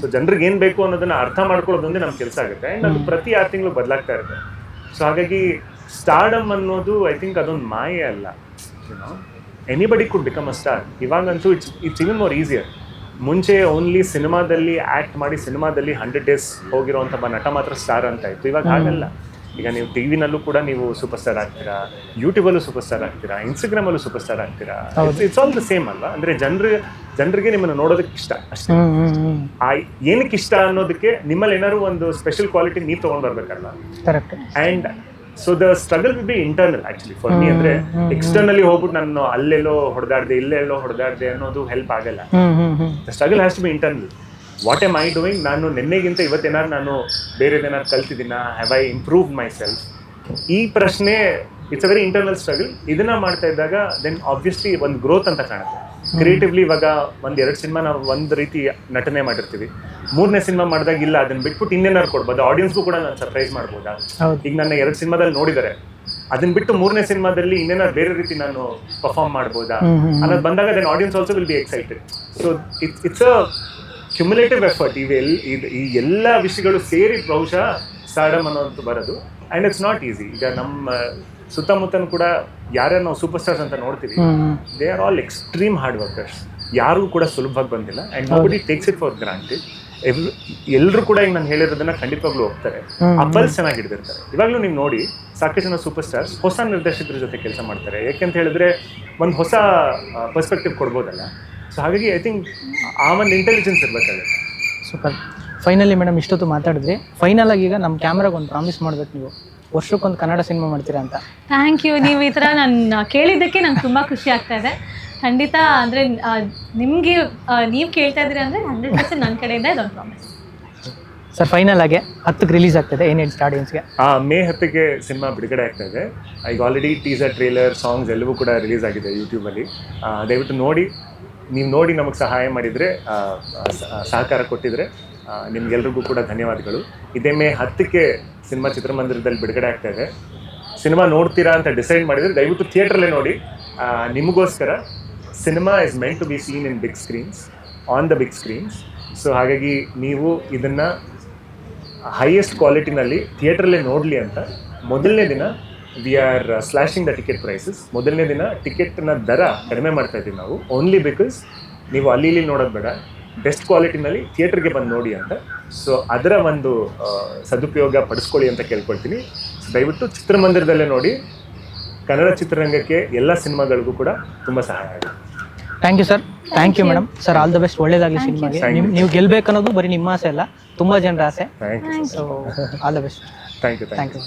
ಸೊ ಜನರಿಗೆ ಏನ್ ಬೇಕು ಅನ್ನೋದನ್ನ ಅರ್ಥ ಮಾಡ್ಕೊಳ್ಳೋದೊಂದೇ ನಮ್ ಕೆಲಸ ಆಗುತ್ತೆ. ಅಂಡ್ ಅದು ಪ್ರತಿ ಆರು ತಿಂಗಳು ಬದಲಾಗ್ತಾ ಇರುತ್ತೆ. ಸೊ ಹಾಗಾಗಿ ಸ್ಟಾರ್ಡಮ್ ಅನ್ನೋದು ಐ ಥಿಂಕ್ ಅದೊಂದು ಮಾಯೆ ಅಲ್ಲ. Anybody could become a star ಇವಾಗಂತೂ it's it's even more easier ಮುಂಚೆ ಓನ್ಲಿ ಸಿನಿಮಾದಲ್ಲಿ ಆಕ್ಟ್ ಮಾಡಿ ಸಿನಿಮಾದಲ್ಲಿ ಹಂಡ್ರೆಡ್ ಡೇಸ್ ಹೋಗಿರೋ ಒಬ್ಬ ನಟ ಮಾತ್ರ ಸ್ಟಾರ್ ಅಂತ ಇತ್ತು. ಇವಾಗ ಹಾಗಲ್ಲ. ಈಗ ನೀವು ಟಿ ವಿನಲ್ಲೂ ಕೂಡ ನೀವು ಸೂಪರ್ ಸ್ಟಾರ್ ಆಗ್ತೀರಾ ಯೂಟ್ಯೂಬಲ್ಲೂ ಸೂಪರ್ ಸ್ಟಾರ್ ಆಗ್ತೀರಾ ಇನ್ಸ್ಟಾಗ್ರಾಮಲ್ಲೂ ಸೂಪರ್ ಸ್ಟಾರ್ ಆಗ್ತೀರಾ? ಇಟ್ಸ್ ಆಲ್ ದ ಸೇಮ್ ಅಲ್ವಾ? ಅಂದ್ರೆ ಜನರು ಜನರಿಗೆ ನಿಮ್ಮನ್ನು ನೋಡೋದಕ್ಕೆ ಇಷ್ಟ ಅಷ್ಟೇ. ಆ ಏನಕ್ಕೆ ಇಷ್ಟ ಅನ್ನೋದಕ್ಕೆ ನಿಮ್ಮಲ್ಲಿ ಏನಾದ್ರು ಒಂದು ಸ್ಪೆಷಲ್ ಕ್ವಾಲಿಟಿ ನೀವು ತಗೊಂಡ್ ಬರ್ಬೇಕಲ್ಲ correct and so the struggle will be internal actually for me ಅಂದ್ರೆ ಎಕ್ಸ್ಟರ್ನಲಿ ಹೋಗ್ಬಿಟ್ಟು ನಾನು ಅಲ್ಲೆಲ್ಲೋ ಹೊಡೆದಾಡ್ದೆ ಇಲ್ಲೆಲ್ಲೋ ಹೊಡೆದಾಡ್ದೆ ಅನ್ನೋದು ಹೆಲ್ಪ್ ಆಗಲ್ಲ. The struggle has to be internal what am I doing ನಾನು ನಿನ್ನೆಗಿಂತ ಇವತ್ತೇನಾದ್ರು ನಾನು ಬೇರೆದೇನಾದ್ರು ಕಲ್ತಿದ್ದೀನ? Have I improve my self ಈ ಪ್ರಶ್ನೆ it's a very internal struggle ಇದನ್ನ ಮಾಡ್ತಾ ಇದ್ದಾಗ ದೆನ್ ಆಬ್ವಿಯಸ್ಲಿ ಒಂದು ಗ್ರೋತ್ ಅಂತ ಕಾಣುತ್ತೆ. ಕ್ರಿಯೇಟಿವ್ಲಿ ಇವಾಗ ಒಂದ್ ಎರಡು ಸಿನಿಮಾ ನಾವು ಒಂದ್ ರೀತಿ ನಟನೆ ಮಾಡಿರ್ತೀವಿ. ಮೂರನೇ ಸಿನಿಮಾ ಮಾಡಿದಾಗ ಇಲ್ಲ ಅದನ್ನ ಬಿಟ್ಬಿಟ್ಟು ಇನ್ನೇನಾದ್ರು ಕೊಡ್ಬೋದು. ಆಡಿಯನ್ಸ್ಗೂ ಕೂಡ ನಾನು ಸರ್ಪ್ರೈಸ್ ಮಾಡ್ಬೋದಾ? ಈಗ ನನ್ನ ಎರಡು ಸಿನಿಮಾದಲ್ಲಿ ನೋಡಿದರೆ. ಅದನ್ನ ಬಿಟ್ಟು ಮೂರನೇ ಸಿನಿಮಾದಲ್ಲಿ ಇನ್ನೇನಾದ್ರು ಬೇರೆ ರೀತಿ ನಾನು ಪರ್ಫಾರ್ಮ್ ಮಾಡ್ಬೋದಾ? ಅನ್ನೋದು ಬಂದಾಗ then audience also will be excited so it's it's a cumulative effort ಇವೆಲ್ ಇದು ಈ ಎಲ್ಲ ವಿಷಯಗಳು ಸೇರಿ ಬಹುಶಃ ಸ್ಟಾರ್ಡಮ್ ಅನ್ನೋದು ಬರೋದು. ಆ್ಯಂಡ್ ಇಟ್ಸ್ ನಾಟ್ ಈಸಿ ಈಗ ನಮ್ಮ ಸುತ್ತಮುತ್ತನು ಕೂಡ ಯಾರ್ಯಾರು ನಾವು ಸೂಪರ್ ಸ್ಟಾರ್ಸ್ ಅಂತ ನೋಡ್ತೀವಿ they are all extreme hard workers ಯಾರಿಗೂ ಕೂಡ ಸುಲಭವಾಗಿ ಬಂದಿಲ್ಲ. And nobody takes it for granted ಎಲ್ಲರೂ ಕೂಡ ಈಗ ನಾನು ಹೇಳಿರೋದನ್ನ ಖಂಡಿತವಾಗ್ಲೂ ಹೋಗ್ತಾರೆ ಪಲ್ಸ್ ಚೆನ್ನಾಗಿ ಹಿಡಿದಿರ್ತಾರೆ. ಇವಾಗಲೂ ನೀವು ನೋಡಿ ಸಾಕಷ್ಟು ಜನ ಸೂಪರ್ ಸ್ಟಾರ್ಸ್ ಹೊಸ ನಿರ್ದೇಶಕರ ಜೊತೆ ಕೆಲಸ ಮಾಡ್ತಾರೆ. ಯಾಕೆಂತ ಹೇಳಿದ್ರೆ ಒಂದು ಹೊಸ ಪರ್ಸ್ಪೆಕ್ಟಿವ್ ಕೊಡ್ಬೋದಲ್ಲ. ಸೊ ಹಾಗಾಗಿ ಐ ಥಿಂಕ್ ಆ ಒಂದು ಇಂಟೆಲಿಜೆನ್ಸ್ ಇರಬೇಕಾಗುತ್ತೆ ಸೂಪರ್ ಫೈನಲಿ ಮೇಡಮ್ ಇಷ್ಟೊತ್ತು ಮಾತಾಡಿದ್ರಿ. ಫೈನಲ್ ಆಗಿ ಈಗ ನಮ್ಮ ಕ್ಯಾಮ್ರಾಗೆ ಒಂದು ಪ್ರಾಮಿಸ್ ಮಾಡ್ಬೇಕು ನೀವು. ವರ್ಷಕ್ಕೊಂದು ಕನ್ನಡ ಸಿನಿಮಾ ಮಾಡ್ತೀರಾ ಅಂತ. ಥ್ಯಾಂಕ್ ಯು ನೀವು ಈ ಥರ ನಾನು ಕೇಳಿದ್ದಕ್ಕೆ ನಂಗೆ ತುಂಬ ಖುಷಿ ಆಗ್ತಾ ಇದೆ. ಖಂಡಿತ ಅಂದರೆ ನಿಮಗೆ ನೀವು ಕೇಳ್ತಾ ಇದ್ದೀರಿ ಅಂದರೆ ಹಂಡ್ರೆಡ್ ಪರ್ಸೆಂಟ್ ನನ್ನ ಕಡೆಯಿಂದ ಇದೊಂದು ಪ್ರಾಮಿಸ್ ಸರ್ ಫೈನಲ್ ಆಗಿ ಹತ್ತಕ್ಕೆ ರಿಲೀಸ್ ಆಗ್ತದೆ. ಏನು ಹೇಳಿ ಆಡಿಯನ್ಸ್ಗೆ ಆ ಮೇ ಹತ್ತಕ್ಕೆ ಸಿನಿಮಾ ಬಿಡುಗಡೆ ಆಗ್ತಾ ಇದೆ. ಈಗ ಆಲ್ರೆಡಿ ಟೀಸರ್ ಟ್ರೇಲರ್ ಸಾಂಗ್ಸ್ ಎಲ್ಲವೂ ಕೂಡ ರಿಲೀಸ್ ಆಗಿದೆ ಯೂಟ್ಯೂಬಲ್ಲಿ ದಯವಿಟ್ಟು ನೋಡಿ. ನೀವು ನೋಡಿ ನಮಗೆ ಸಹಾಯ ಮಾಡಿದರೆ ಸಹಕಾರ ಕೊಟ್ಟಿದ್ರೆ ನಿಮ್ಗೆಲ್ರಿಗೂ ಕೂಡ ಧನ್ಯವಾದಗಳು. ಇದೇ ಮೇ ಹತ್ತಕ್ಕೆ ಸಿನಿಮಾ ಚಿತ್ರಮಂದಿರದಲ್ಲಿ ಬಿಡುಗಡೆ ಆಗ್ತಾ ಇದೆ. ಸಿನಿಮಾ ನೋಡ್ತೀರಾ ಅಂತ ಡಿಸೈಡ್ ಮಾಡಿದರೆ ದಯವಿಟ್ಟು ಥಿಯೇಟ್ರಲ್ಲೇ ನೋಡಿ. ನಿಮಗೋಸ್ಕರ cinema is meant to be seen in big screens, on the big screens. So ಹಾಗಾಗಿ ನೀವು ಇದನ್ನು ಹೈಯೆಸ್ಟ್ ಕ್ವಾಲಿಟಿನಲ್ಲಿ ಥಿಯೇಟ್ರಲ್ಲೇ ನೋಡಲಿ ಅಂತ ಮೊದಲನೇ ದಿನ we are slashing the ticket prices ಮೊದಲನೇ ದಿನ ಟಿಕೆಟ್ನ ದರ ಕಡಿಮೆ ಮಾಡ್ತಾ ಇದ್ದೀವಿ ನಾವು. ಓನ್ಲಿ ಬಿಕಾಸ್ ನೀವು ಅಲ್ಲಿ ಇಲ್ಲಿ ನೋಡೋದು ಬೇಡ. ಬೆಸ್ಟ್ ಕ್ವಾಲಿಟಿನಲ್ಲಿ ಥಿಯೇಟ್ರಿಗೆ ಬಂದು ನೋಡಿ ಅಂತ. ಸೊ ಅದರ ಒಂದು ಆ, ಸದುಪಯೋಗ ಪಡಿಸ್ಕೊಳ್ಳಿ ಅಂತ ಕೇಳ್ಕೊಳ್ತೀನಿ. ದಯವಿಟ್ಟು ಚಿತ್ರಮಂದಿರದಲ್ಲೇ ನೋಡಿ. ಕನ್ನಡ ಚಿತ್ರರಂಗಕ್ಕೆ ಎಲ್ಲ ಸಿನಿಮಾಗಳಿಗೂ ಕೂಡ ತುಂಬ ಸಹಾಯ ಆಗುತ್ತೆ. Thank you sir thank you madam sir all the best ಒಳ್ಳೇದಾಗಲಿ ಸಿನಿಮಾಗೆ. ನೀವು ಗೆಲ್ಬೇಕು ಅನ್ನೋದು ಬರೀ ನಿಮ್ಮ ಆಸೆ ಅಲ್ಲ. ತುಂಬ ಜನರ ಆಸೆ. Thank you so all the best thank you thank you